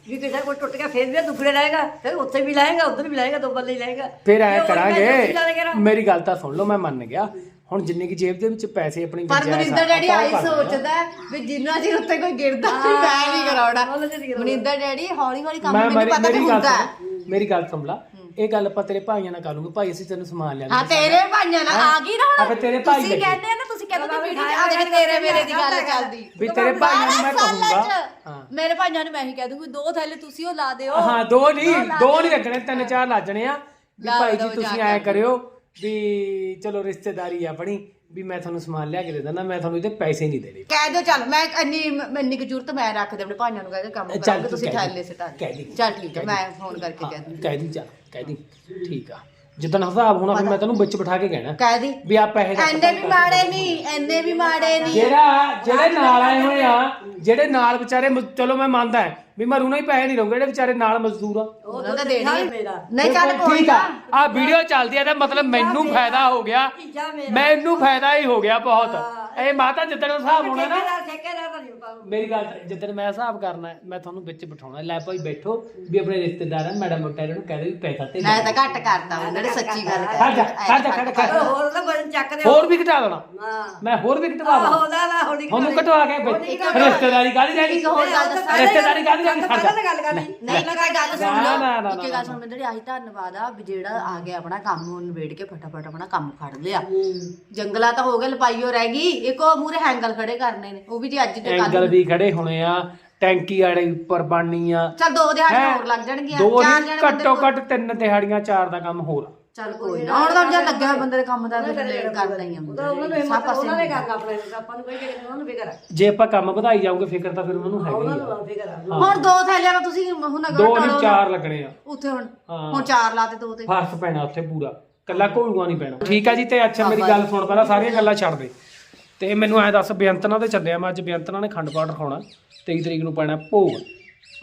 ਵੀ ਕਿਸੇ ਕੋਲ ਟੁੱਟ ਗਿਆ ਫਿਰ ਵੀ ਦੁਖੜੇ ਲਾਏਗਾ ਫਿਰ ਉੱਥੇ ਵੀ ਲਾਏਗਾ ਉੱਧਰ ਵੀ ਲਾਏਗਾ ਦੋ ਬੱਲੇ ਹੀ ਲਾਏਗਾ ਫਿਰ ਐ ਜੇ ਜਾ ਕਰਾਂਗੇ ਕਰਾਂ। ਮੇਰੀ ਗੱਲ ਤਾਂ ਸੁਣ ਲਓ ਮੈਂ ਮੰਨ ਗਿਆ ਹੁਣ ਜਿੰਨੇ ਕੀ ਜੇਬ ਦੇ ਵਿੱਚ ਪੈਸੇ ਆਪਣੀ ਪਰ ਗੁੰਜਾਇਸ਼ ਆ, ਮਨਿੰਦਰ ਡੈਡੀ ਆਪਾਂ ਆਈ ਕਰ ਲੈਣਾ। ਸੋਚਦਾ ਹੈ ਵੀ ਜਿੰਨਾ ਚਿਰ ਉੱਤੇ ਕੋਈ ਗਿਰਦਾ ਨਹੀਂ ਮੈਂ ਨਹੀਂ ਕਰਾਉਣਾ। ਮਨਿੰਦਰ ਡੈਡੀ ਹੌਲੀ ਹੌਲੀ ਕੰਮ ਮੈਂ ਮੈਨੂੰ ਪਤਾ ਵੀ ਮੇਰੀ ਗੱਲ ਹੁੰਦਾ ਹੈ। ਸੁਣ ਮੇਰੀ ਗੱਲ ਸੁਣ ਲਾ ਇਹ ਗੱਲ ਆਪਾਂ ਤੇਰੇ ਭਾਈਆਂ ਨਾਲ ਕਰੂੰਗੇ ਭਾਈ ਅਸੀਂ ਤੈਨੂੰ ਸਮਾਨ ਲਿਆ ਹਾਂ ਤੇਰੇ ਭਾਈਆਂ ਨਾਲ ਆ ਗਈ ਨਾ ਹੁਣ ਆਪੇ ਤੇਰੇ ਭਾਈ ਤੁਸੀਂ ਲੱਗੇ। ਕਹਿੰਦੇ ਆ ਨਾ ਤੁਸੀਂ ਕਹਿੰਦੇ ਤੇ ਵੀਡੀਓ ਆ ਦੇਖ ਤੇਰੇ ਮੇਰੇ ਦੀ ਗੱਲ ਚੱਲਦੀ। ਵੀ ਤੇਰੇ ਭਾਈਆਂ ਨੂੰ ਮੈਂ ਕਹੂੰਗਾ। ਹਾਂ। ਮੇਰੇ ਭਾਈਆਂ ਨੂੰ ਮੈਂ ਹੀ ਕਹਿ ਦੂੰਗੀ ਦੋ ਥੈਲੇ ਤੁਸੀਂ ਉਹ ਲਾ ਦਿਓ। ਹਾਂ ਦੋ ਨਹੀਂ ਦੋ ਨਹੀਂ ਲੱਗਣੇ ਤਿੰਨ ਚਾਰ ਲੱਜਣੇ ਆ। ਵੀ ਲਾ ਭਾਈ ਜੀ ਤੁਸੀਂ ਐ। ਕਰਿਓ ਵੀ ਚਲੋ ਰਿਸ਼ਤੇਦਾਰੀ ਆ ਆਪਣੀ ਵੀ ਮੈਂ ਤੁਹਾਨੂੰ ਸਮਾਨ ਲਿਆ ਕੇ ਦੇ ਦਿੰਦਾ ਮੈਂ ਤੁਹਾਨੂੰ ਇਹਦੇ ਪੈਸੇ ਨਹੀਂ ਦੇਣੇ। ਕਹਿ ਦਿਓ ਚੱਲ ਮੈਂ ਇੰਨੀ ਇੰਨੀ ਕੁ ਜ਼ਰੂਰਤ ਮੈਂ ਰੱਖਦੇ ਆਪਣੇ ਭਾਈਆਂ ਨੂੰ ਕਹਿ ਕੇ ਕੰਮ ਚੱਲ ਕਰਾਂਗੇ ਤੂੰ ਤੁਸੀਂ ਕਹਿ ਥੈਲੇ ਦੇ। ਸਿਟਾ ਕਹਿ ਦੀ। ਚੱਲ ਠੀਕ ਹੈ ਮੈਂ ਫੋਨ ਕਰਕੇ ਕਹਿ ਦੂੰ ਕਹਿ ਦੀ ਚੱਲ। ਕਹਿ ਦੀ ਠੀਕ ਆ। ਜਿੱਦਣ ਹਿਸਾਬ ਹੋਣਾ ਫਿਰ ਮੈਂ ਤੈਨੂੰ ਵਿੱਚ ਬਿਠਾ ਕੇ ਕਹਿਣਾ। ਕਹਿ ਦੀ। ਵੀ ਆ ਪੈਸੇ ਦਾ ਐਨੇ ਵੀ ਮਾੜੇ ਨਹੀਂ ਐਨੇ ਵੀ ਮਾੜੇ ਨਹੀਂ। ਜਿਹੜਾ ਜਿਹੜੇ ਨਾਲ ਆਏ ਹੋਏ ਆ ਜਿਹੜੇ ਨਾਲ ਵਿਚਾਰੇ ਮਜ਼- ਚਲੋ ਮੈਂ ਮੰਨਦਾ ਹੈ ਵੀ ਮੈਂ ਰੂਣਾ ਹੀ ਪੈਸੇ ਨਹੀਂ ਲਵਾਂਗਾ ਜਿਹੜੇ ਵਿਚਾਰੇ ਨਾਲ ਮਜ਼ਦੂਰ ਆ। ਉਹਨਾਂ ਦਾ ਦੇਣੀ ਹੈ। ਮੇਰਾ। ਨਹੀਂ ਚੱਲ ਕੋਈ ਠੀਕ ਆ। ਨਾ। ਆ ਵੀਡੀਓ ਚੱਲਦੀ ਆ ਤਾਂ ਮਤਲਬ ਮੈਨੂੰ ਫਾਇਦਾ ਹੋ ਗਿਆ। ਤੀਜਾ ਮੇਰਾ। ਮੈਨੂੰ ਫਾਇਦਾ ਹੀ ਹੋ ਗਿਆ ਬਹੁਤ। ਇਹ ਮਾਤਾ ਜਿੱਦਣ ਹਿਸਾਬ ਹੋਣਾ ਨਾ। ਠੇਕੇਦਾਰ ਤਾਂ ਮੇਰੀ ਗੱਲ ਜਿੱਦਣ ਮੈਂ ਹਿਸਾਬ ਕਰਨਾ ਮੈਂ ਤੁਹਾਨੂੰ ਵਿੱਚ ਬਿਠਾਉਣਾ ਲੈ ਭਾਈ ਬੈਠੋ ਵੀ ਆਪਣੇ ਰਿਸ਼ਤੇਦਾਰ ਆ ਮੈਡਮ ਮੋਟਾ ਨੂੰ ਕਹਿ ਦੇ ਵੀ ਪੈਸਾ ਤੇ ਮੈਂ ਤਾਂ ਘੱਟ ਕਰਦਾ ਉਹਨਾਂ ਨੇ ਸੱਚੀ ਗੱਲ ਖੜ ਜਾ ਖੜ ਜਾ ਖੜ ਖੜ ਹੋਰ ਉਹਦਾ ਵਜਨ ਚੱਕ ਦੇ ਹੋਰ ਵੀ ਘਟਾ ਦੇਣਾ। ਹਾਂ। ਮੈਂ ਹੋਰ ਵੀ ਘਟਵਾ ਦੇਣਾ। ਆਹੋ ਦਾ ਲਾ ਹੋਣੀ ਤੁਹਾਨੂੰ ਘਟਵਾ ਕੇ ਰਿਸ਼ਤੇਦਾਰੀ ਕਾਹਦੀ ਰਹਿ ਗਈ ਇੱਕ ਹੋਰ ਗੱਲ ਦੱਸਾਂ। ਰਿਸ਼ਤੇਦਾਰੀ ਕਾਹਦੀ ਰਹਿ ਗਈ ਖੜ ਜਾ। ਕਰ ਨਹੀਂ ਤਾਂ ਗੱਲ ਸੁਣ ਨਾ, ਨਾ, ਲਓ। ਨਾ, ਇੱਕ ਨਾ, ਗੱਲ ਸੁਣ ਜਿਹੜੀ ਆਹੀ ਧੰਨਵਾਦ ਆ ਵੀ ਜਿਹੜਾ ਆ ਗਿਆ ਆਪਣਾ ਕੰਮ ਨੂੰ ਨਿਬੇੜ ਕੇ ਫਟਾਫਟ ਆਪਣਾ ਕੰਮ ਫੜ ਲਿਆ। ਜੰਗਲਾ ਤਾਂ ਹੋ ਗਿਆ ਲਪਾਈਓ ਰਹਿ ਗਈ। ਇੱਕ ਉਹ ਮੂਰੇ ਹੈਂਗਲ ਖੜੇ ਕਰਨੇ ਨੇ। ਉਹ ਵੀ ਜੀ ਅੱਜ ਤੇ ਐਂਗਲ ਕੱਲ ਵੀ ਖੜੇ ਹੋਣੇ ਆ ਟੈਂਕੀ ਵਾਲੇ ਉੱਪਰ ਬਣਨੀ ਆ। ਚੱਲ ਦੋ ਦਿਹਾੜੀਆਂ ਹੈਂ? ਹੋਰ ਲੱਗ ਜਾਣਗੀਆਂ ਦੋ ਚਾਰ ਨਹੀਂ ਜਣੇ ਬੰਦੇ ਘੱਟੋ ਘੱਟ ਤਿੰਨ ਦਿਹਾੜੀਆਂ ਚਾਰ ਦਾ ਕੰਮ ਹੋਰ ਆ। ਚੱਲ ਕੋਈ ਨਾ ਹੁਣ ਤਾਂ ਜਦ ਲੱਗਿਆ ਹੋਇਆ ਬੰਦੇ ਦੇ ਕੰਮ ਦਾ ਫਿਰ ਲੇਟ ਕਰਦਾ ਹੀ ਆ ਉਹਨਾਂ ਨੇ ਉਹਨਾਂ ਨੇ ਕਰਨਾ ਆਪਣੇ ਆਪਾਂ ਨੂੰ ਕੋਈ ਕਿਹੜੇ ਉਹਨਾਂ ਨੂੰ ਫਿਕਰ ਆ। ਜੇ ਆਪਾਂ ਕੰਮ ਵਧਾਈ ਜਾਓਗੇ ਫਿਕਰ ਤਾਂ ਫਿਰ ਉਹਨਾਂ ਨੂੰ ਹੈਗਾ ਉਹਨਾਂ ਹੀ ਆ। ਨੂੰ ਫਿਕਰ ਆ। ਹੁਣ ਦੋ ਥੈਲਿਆਂ ਦਾ ਤੁਸੀਂ ਹੁਣ ਅਗਰ ਦੋ ਨਹੀਂ ਚਾਰ ਲੱਗਣੇ ਆ। ਉੱਥੇ ਹੁਣ ਹਾਂ। ਹੁਣ ਚਾਰ ਲਾ ਤੇ ਦੋ ਤੇ। ਫਰਸ ਪੈਣਾ ਉੱਥੇ ਪੂਰਾ। ਕੱਲਾ ਘੋਲੂਆ ਨਹੀਂ ਪੈਣਾ। ਠੀਕ ਆ ਜੀ ਤੇ ਅੱਛਾ ਮੇਰੀ ਗੱਲ ਸੁਣ ਪਹਿਲਾਂ ਸਾਰੀਆਂ ਗੱਲਾਂ ਛੱਡ ਦੇ। ਤੇ ਮੈਨੂੰ ਐ ਦੱਸ ਬੇਅੰਤਨਾ ਤੇ ਚੱਲਿਆ ਮੈਂ ਅੱਜ। ਬੇਅੰਤਨਾ ਨੇ ਖੰਡ ਪਾਠ ਰਖਾਉਣਾ। 23 ਤਰੀਕ ਨੂੰ ਪੈਣਾ ਭੋਗ।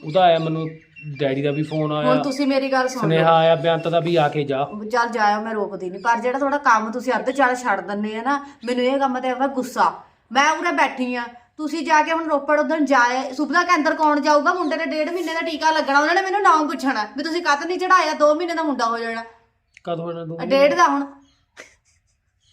ਉਹਦਾ ਆਇਆ ਮੈਨੂੰ ਡੈਡੀ ਦਾ ਵੀ ਫੋਨ ਹੁਣ ਆਇਆ ਤੁਸੀਂ ਮੇਰੀ ਗੱਲ ਸੁਣ ਸੁਨੇਹਾ ਆਇਆ ਬੇਅੰਤ ਦਾ ਵੀ ਆ ਕੇ ਜਾ। ਚੱਲ ਜਾਇਓ ਮੈਂ ਰੋਕਦੀ ਨਹੀਂ ਪਰ ਜਿਹੜਾ ਤੁਹਾਡਾ ਕੰਮ ਤੁਸੀਂ ਅੱਧ ਚੱਲ ਛੱਡ ਦਿੰਦੇ ਆ ਨਾ ਮੈਨੂੰ ਇਹ ਕੰਮ ਤੇ ਆਉਂਦਾ ਗੁੱਸਾ। ਮੈਂ ਉਰੇ ਬੈਠੀ ਆ। ਤੁਸੀਂ ਜਾ ਕੇ ਹੁਣ ਰੋਪੜ ਉਧਰ ਜਾਏ। ਸੁਬਦਾ ਕੇ ਅੰਦਰ ਕੌਣ ਜਾਊਗਾ? ਮੁੰਡੇ ਦੇ ਡੇਢ ਮਹੀਨੇ ਦਾ ਟੀਕਾ ਲੱਗਣਾ ਉਹਨਾਂ ਨੇ ਮੈਨੂੰ ਨਾਮ ਪੁੱਛਣਾ ਵੀ ਤੁਸੀਂ ਕੱਤ ਨਹੀਂ ਚੜਾਇਆ 2 ਮਹੀਨੇ ਦਾ ਮੁੰਡਾ ਹੋ ਜਾਣਾ। ਕਦੋਂ ਹੋਣਾ ਦੋ ਆ ਡੇਢ ਦਾ ਹੁਣ।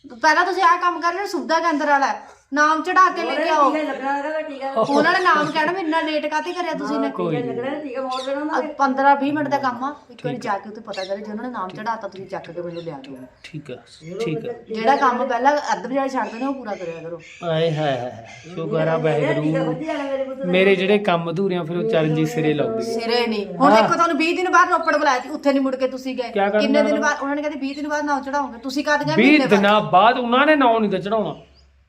ਪਹਿਲਾਂ ਤੁਸੀਂ ਆਹ ਕੰਮ ਕਰ ਰਹੇ ਸੁਬਦਾ ਕੇ ਅੰਦਰ ਵਾਲਾ ਨਾਮ ਚੜਾ ਕੇ ਲੈ ਕੇ ਆਓ। ਟੀਕਾ ਲੱਗਣਾ ਹੈਗਾ ਟੀਕਾ ਉਹਨਾਂ ਨੇ ਨਾਮ ਕਹਿਣਾ ਵੀ ਇੰਨਾ ਲੇਟ ਕਾਤੇ ਕਰਿਆ ਤੁਸੀਂ ਨੇ? ਟੀਕਾ ਲੱਗਣਾ ਟੀਕਾ ਮੋੜ ਦੇਣਾ ਉਹਨਾਂ ਨੇ 15 20 ਮਿੰਟ ਦਾ ਕੰਮ ਆ। ਇੱਕ ਵਾਰੀ ਜਾ ਕੇ ਉੱਥੇ ਪਤਾ ਕਰੇ ਜੇ ਉਹਨਾਂ ਨੇ ਨਾਮ ਚੜਾਤਾ ਤੁਸੀਂ ਚੱਕ ਕੇ ਮੈਨੂੰ ਲਿਆ ਦਿਓ। ਠੀਕ ਆ ਠੀਕ ਆ ਜਿਹੜਾ ਕੰਮ ਪਹਿਲਾਂ ਅੱਧ ਵਿਚਾਲੇ ਛੱਡਦੇ ਨੇ ਉਹ ਪੂਰਾ ਕਰਿਆ ਕਰੋ। ਆਏ ਹਾਏ ਹਾਏ ਸ਼ੁਕਰ ਆ ਵਾਹਿਗੁਰੂ। ਵੱਡੀ ਜਾਣਾ ਮੇਰੇ ਪੁੱਤ ਮੇਰੇ ਜਿਹੜੇ ਕੰਮ ਅਧੂਰੇ ਆ ਫਿਰ ਉਹ ਚਰਨਜੀਤ ਸਿਰੇ ਲਾਉਂਦੇ ਸਿਰੇ ਨਹੀਂ ਹੁਣ ਦੇਖੋ ਤੁਹਾਨੂੰ 20 ਦਿਨ ਬਾਅਦ ਰੋਪੜ ਬੁਲਾਇਆ ਸੀ ਉੱਥੇ ਨਹੀਂ ਮੁੜ ਕੇ ਤੁਸੀਂ ਗਏ। ਕਿਆ ਕਰਨਾ ਕਿੰਨੇ ਦਿਨ ਬਾਅਦ? ਉਹਨਾਂ ਨੇ ਕਹਿੰਦੇ 20 ਦਿਨ ਬਾਅਦ ਨਾਮ ਚੜਾਉਂਗੇ ਤੁਸੀਂ ਕਦ ਗਏ 20 ਦਿਨਾਂ ਬਾਅਦ? ਉਹਨਾਂ ਨੇ ਨਾਂ ਨਹੀਂ ਤਾਂ ਚੜਾਉਣਾ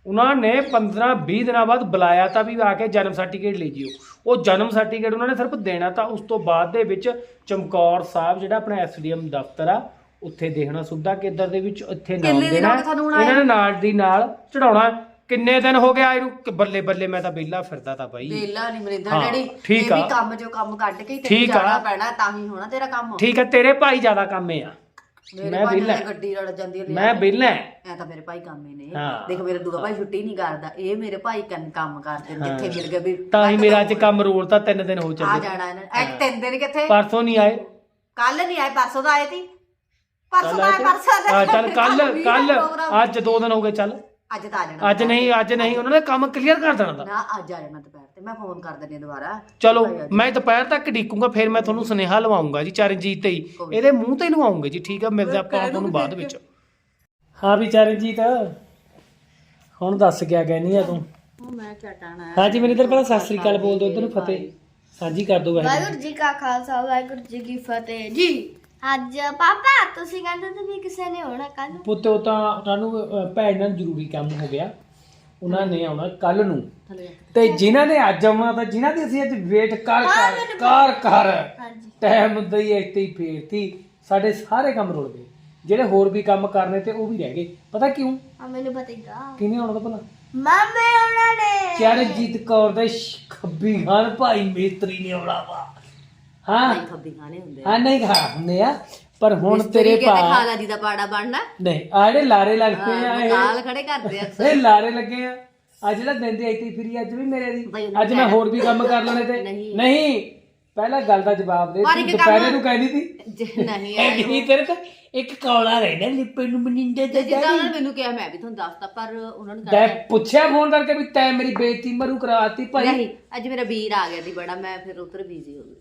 ਉਹਨਾਂ ਨੇ 15 20 ਦਿਨਾਂ ਬਾਅਦ ਬੁਲਾਇਆ ਤਾਂ ਵੀ ਆ ਕੇ ਜਨਮ ਸਰਟੀਫਿਕੇਟ ਲੈ ਜਿਓ। ਉਹ ਜਨਮ ਸਰਟੀਫਿਕੇਟ ਉਹਨਾਂ ਨੇ ਸਿਰਫ ਦੇਣਾ ਤਾਂ ਉਸ ਤੋਂ ਬਾਅਦ ਦੇ ਵਿੱਚ ਚਮਕੌਰ ਸਾਹਿਬ ਜਿਹੜਾ ਆਪਣਾ ਐਸਡੀਐਮ ਦਫ਼ਤਰ ਆ ਉੱਥੇ ਦੇਖਣਾ ਸੁਵਿਧਾ ਕੇਂਦਰ ਦੇ ਵਿੱਚ ਇੱਥੇ ਨਾਮ ਕਿੰਨੇ ਦਿਨ ਦੇਣਾ। ਹੋ ਗਏ ਤੁਹਾਨੂੰ ਹੁਣ ਆਏ ਇਹਨਾਂ ਨੇ ਨਾਲ ਦੀ ਨਾਲ ਚੜਾਉਣਾ ਕਿੰਨੇ ਦਿਨ ਹੋ ਗਏ ਆਏ ਨੂੰ ਕਿ ਬੱਲੇ ਬੱਲੇ ਮੈਂ ਤਾਂ ਵਿਹਲਾ ਫਿਰਦਾ ਤਾਂ ਬਾਈ। ਵੇਲਾ ਨਹੀਂ ਮਰਿੰਦਰ ਹਾਂ, ਡੈਡੀ ਠੀਕ ਇਹ ਵੀ ਆ। ਕੰਮ ਜੋ ਕੰਮ ਕੱਢ ਕੇ ਹੀ ਤੈਨੂੰ ਠੀਕ ਆ। ਜਾਣਾ ਪੈਣਾ ਤਾਂ ਹੀ ਹੋਣਾ ਤੇਰਾ ਕੰਮ। ਠੀਕ ਹੈ ਤੇਰੇ ਭਾਈ ਜ਼ਿਆਦਾ ਕੰਮ ਆ। ਮੈਂ ਭਾਈ ਵਿਹਲਾ। ਨਾਲ ਗੱਡੀ ਰੜ ਜਾਂਦੀ ਹੈ ਮੈਂ ਵਿਹਲਾ। ਐ ਤਾਂ ਮੇਰੇ ਭਾਈ ਕੰਮ ਹੀ ਨੇ ਹਾਂ। ਦੇਖ ਮੇਰੇ ਦੂਗਾ ਭਾਈ ਛੁੱਟੀ ਨਹੀਂ ਕਰਦਾ। ਇਹ ਮੇਰੇ ਭਾਈ ਕੰਨ ਕੰਮ ਕਰਦੇ ਨੇ, ਜਿੱਥੇ ਮਿਲ ਗਏ ਵੀ ਤਾਂ ਹੀ ਮੇਰਾ ਅੱਜ ਕੰਮ ਰੋਲਤਾ ਤਿੰਨ ਦਿਨ ਹੋ ਆ ਚੱਲੇ ਜਾਣਾ ਇਹਨਾਂ ਨੇ। ਇੱਕ ਤਿੰਨ ਦਿਨ ਕਿੱਥੇ? ਪਰਸੋਂ ਨਹੀਂ ਆਏ। ਕੱਲ ਨਹੀਂ ਆਏ ਪਰਸੋਂ ਦਾ ਆਏ ਸੀ। ਪਰਸੋਂ ਦਾ ਆਏ ਪਰਸੋਂ ਦਾ ਹਾਂ ਚੱਲ ਕੱਲ ਕੱਲ। ਅੱਜ ਦੋ ਦਿਨ ਹੋ ਗਏ ਚੱਲ। ਅੱਜ ਤਾਂ ਆ ਜਾਣਾ ਅੱਜ ਨਹੀਂ ਅੱਜ ਨਹੀਂ ਉਹਨਾਂ ਨੇ ਕੰਮ ਕਲੀਅਰ ਕਰ ਦੇਣਾ ਦਾ ਨਾ ਅੱਜ ਆ ਜਾਣਾ ਦੁਪਹਿਰ ਤੇ। ਮੈਂ ਫੋਨ ਕਰ ਦਿੰਦੀ ਹਾਂ ਦੁਬਾਰਾ। ਚਲੋ ਮੈਂ ਦੁਪਹਿਰ ਤੱਕ ਢੀਕੂੰਗਾ ਫਿਰ ਮੈਂ ਤੁਹਾਨੂੰ ਸੁਨੇਹਾ ਲਵਾਉਂਗਾ ਜੀ ਚਰਨਜੀਤ ਤੇ ਹੀ। ਇਹਦੇ ਮੂੰਹ ਤੇ ਹੀ ਲਵਾਉਂਗੇ ਜੀ ਠੀਕ ਆ? ਮਿਲਦੇ ਆਪਾਂ ਤੁਹਾਨੂੰ ਬਾਅਦ ਵਿੱਚ। ਹਾਂ ਵੀ ਚਰਨਜੀਤ ਹੁਣ ਦੱਸ ਗਿਆ ਕਹਿਨੀ ਆ ਤੂੰ? ਮੈਂ ਚਟਾਣਾ ਹਾਂਜੀ ਮੈਨੂੰ ਇਧਰ ਪਹਿਲਾਂ ਸਤਿ ਸ੍ਰੀ ਅਕਾਲ ਬੋਲ ਦਿਓ ਉਧਰ ਨੂੰ ਫਤਿਹ। ਸਾਂਝੀ ਕਰ ਦਿਓ ਵੈਸੇ ਵਾਹਿਗੁਰੂ। ਜੀ ਕਾ ਖਾਲਸਾ ਵਾਹਿਗੁਰੂ ਜੀ ਕੀ ਫਤਿਹ। ਜੀ ਅੱਜ ਪਾਪਾ ਤੁਸੀਂ ਕਹਿੰਦੇ ਤੇ ਵੀ ਕਿਸੇ ਨੇ ਹੋਣਾ ਕੱਲ ਪੁੱਤ ਉਹ ਤਾਂ ਉਹਨਾਂ ਨੂੰ ਅਹ, ਭੈਣ ਨਾਲ ਜ਼ਰੂਰੀ ਕੰਮ ਹੋ ਗਿਆ। ਉਹਨਾਂ ਨੇ ਆਉਣਾ ਕੱਲ ਨੂੰ। ਤੇ ਜਿਨ੍ਹਾਂ ਨੇ ਅੱਜ ਆਉਣਾ ਤਾਂ ਜਿਨ੍ਹਾਂ ਦੀ ਅਸੀਂ ਅੱਜ ਵੇਟ ਕਰ ਕਰ ਕਰ ਕਰ। ਹਾਂਜੀ। ਟਾਈਮ ਦਈ ਇੱਥੇ ਹੀ ਫੇਰਤੀ। ਸਾਡੇ ਸਾਰੇ ਕੰਮ ਰੁੜ ਗਏ। ਜਿਹੜੇ ਹੋਰ ਵੀ ਕੰਮ ਕਰਨੇ ਤੇ ਉਹ ਵੀ ਰਹਿ ਗਏ। ਪਤਾ ਕਿਉਂ? ਆ ਮੈਨੂੰ ਪਤੇਗਾ ਕਿਹਨੇ ਆਉਣਾ ਤਾਂ ਭਲਾ? ਮਾਮੇ ਉਹਨਾਂ ਨੇ। ਚਰਨਜੀਤ ਕੌਰ ਦੇ ਸ਼- ਖੱਬੀ ਖਾਨ ਭਾਈ ਮੇਤਰੀ ਨੇ ਆਉਣਾ ਵਾ। ਹਾਂ। ਖੱਬੀ ਖਾਣੇ ਹੁੰਦੇ ਹਾਂ ਨਹੀਂ ਖਾ ਹੁੰਦੇ ਆ। ਪਰ ਹੁਣ ਤੇਰੇ ਤੇਰੇ ਭਾ ਖਾਲਾ ਜੀ ਦਾ ਪਾੜਾ ਬਣਨਾ। ਨਹੀਂ ਆ ਜਿਹੜੇ ਲਾਰੇ ਲੱਗਦੇ ਆ ਇਹ। ਕਾਲ ਖੜੇ ਕਰਦੇ ਆ ਇਹ ਲਾਰੇ ਲੱਗੇ ਆ। ਅੱਜ ਜਿਹੜਾ ਦਿਨ ਦੀ ਆਈਤੀ ਫਰੀ ਅੱਜ ਵੀ ਮੇਰੇ ਦੀ। ਉਹਨੂੰ ਅੱਜ ਮੈਂ ਹੋਰ ਵੀ ਕੰਮ ਕਰ ਲੈਣੇ ਤੇ। ਨਹੀਂ। ਨਹੀਂ ਪਹਿਲਾ ਗੱਲ ਦਾ ਜਵਾਬ ਦੇ। ਪਰ ਤੂੰ ਇੱਕ ਦੁਪਹਿਰੇ ਨੂੰ ਕਹਿੰਦੀ ਸੀ ਜੇ ਨਹੀਂ ਇਹ ਨਹੀਂ ਤੇਰੇ ਤੇ? ਇੱਕ ਕੌਲਾ ਰਹਿਣਾ ਲਿਪੇ ਨੂੰ ਮਨਿੰਦੇ ਤੇ ਤੇ ਜਿੱਦਾਂ ਉਹਨਾਂ ਨੇ ਮੈਨੂੰ ਕਿਹਾ ਮੈਂ ਵੀ ਤੁਹਾਨੂੰ ਦੱਸਤਾ ਪਰ ਉਹਨਾਂ ਨੂੰ ਤੈ ਪੁੱਛਿਆ ਫੋਨ ਕਰਕੇ ਵੀ ਤੈ ਮੇਰੀ ਬੇਇੱਜ਼ਤੀ ਮਰੂ ਕਰਾਤੀ ਭਾਈ। ਨਹੀਂ ਅੱਜ ਮੇਰਾ ਵੀਰ ਆ ਗਿਆ ਦੀ ਬੜਾ ਮੈਂ ਫਿਰ ਉਧਰ ਬਿਜ਼ੀ ਹੋ ਗਈ।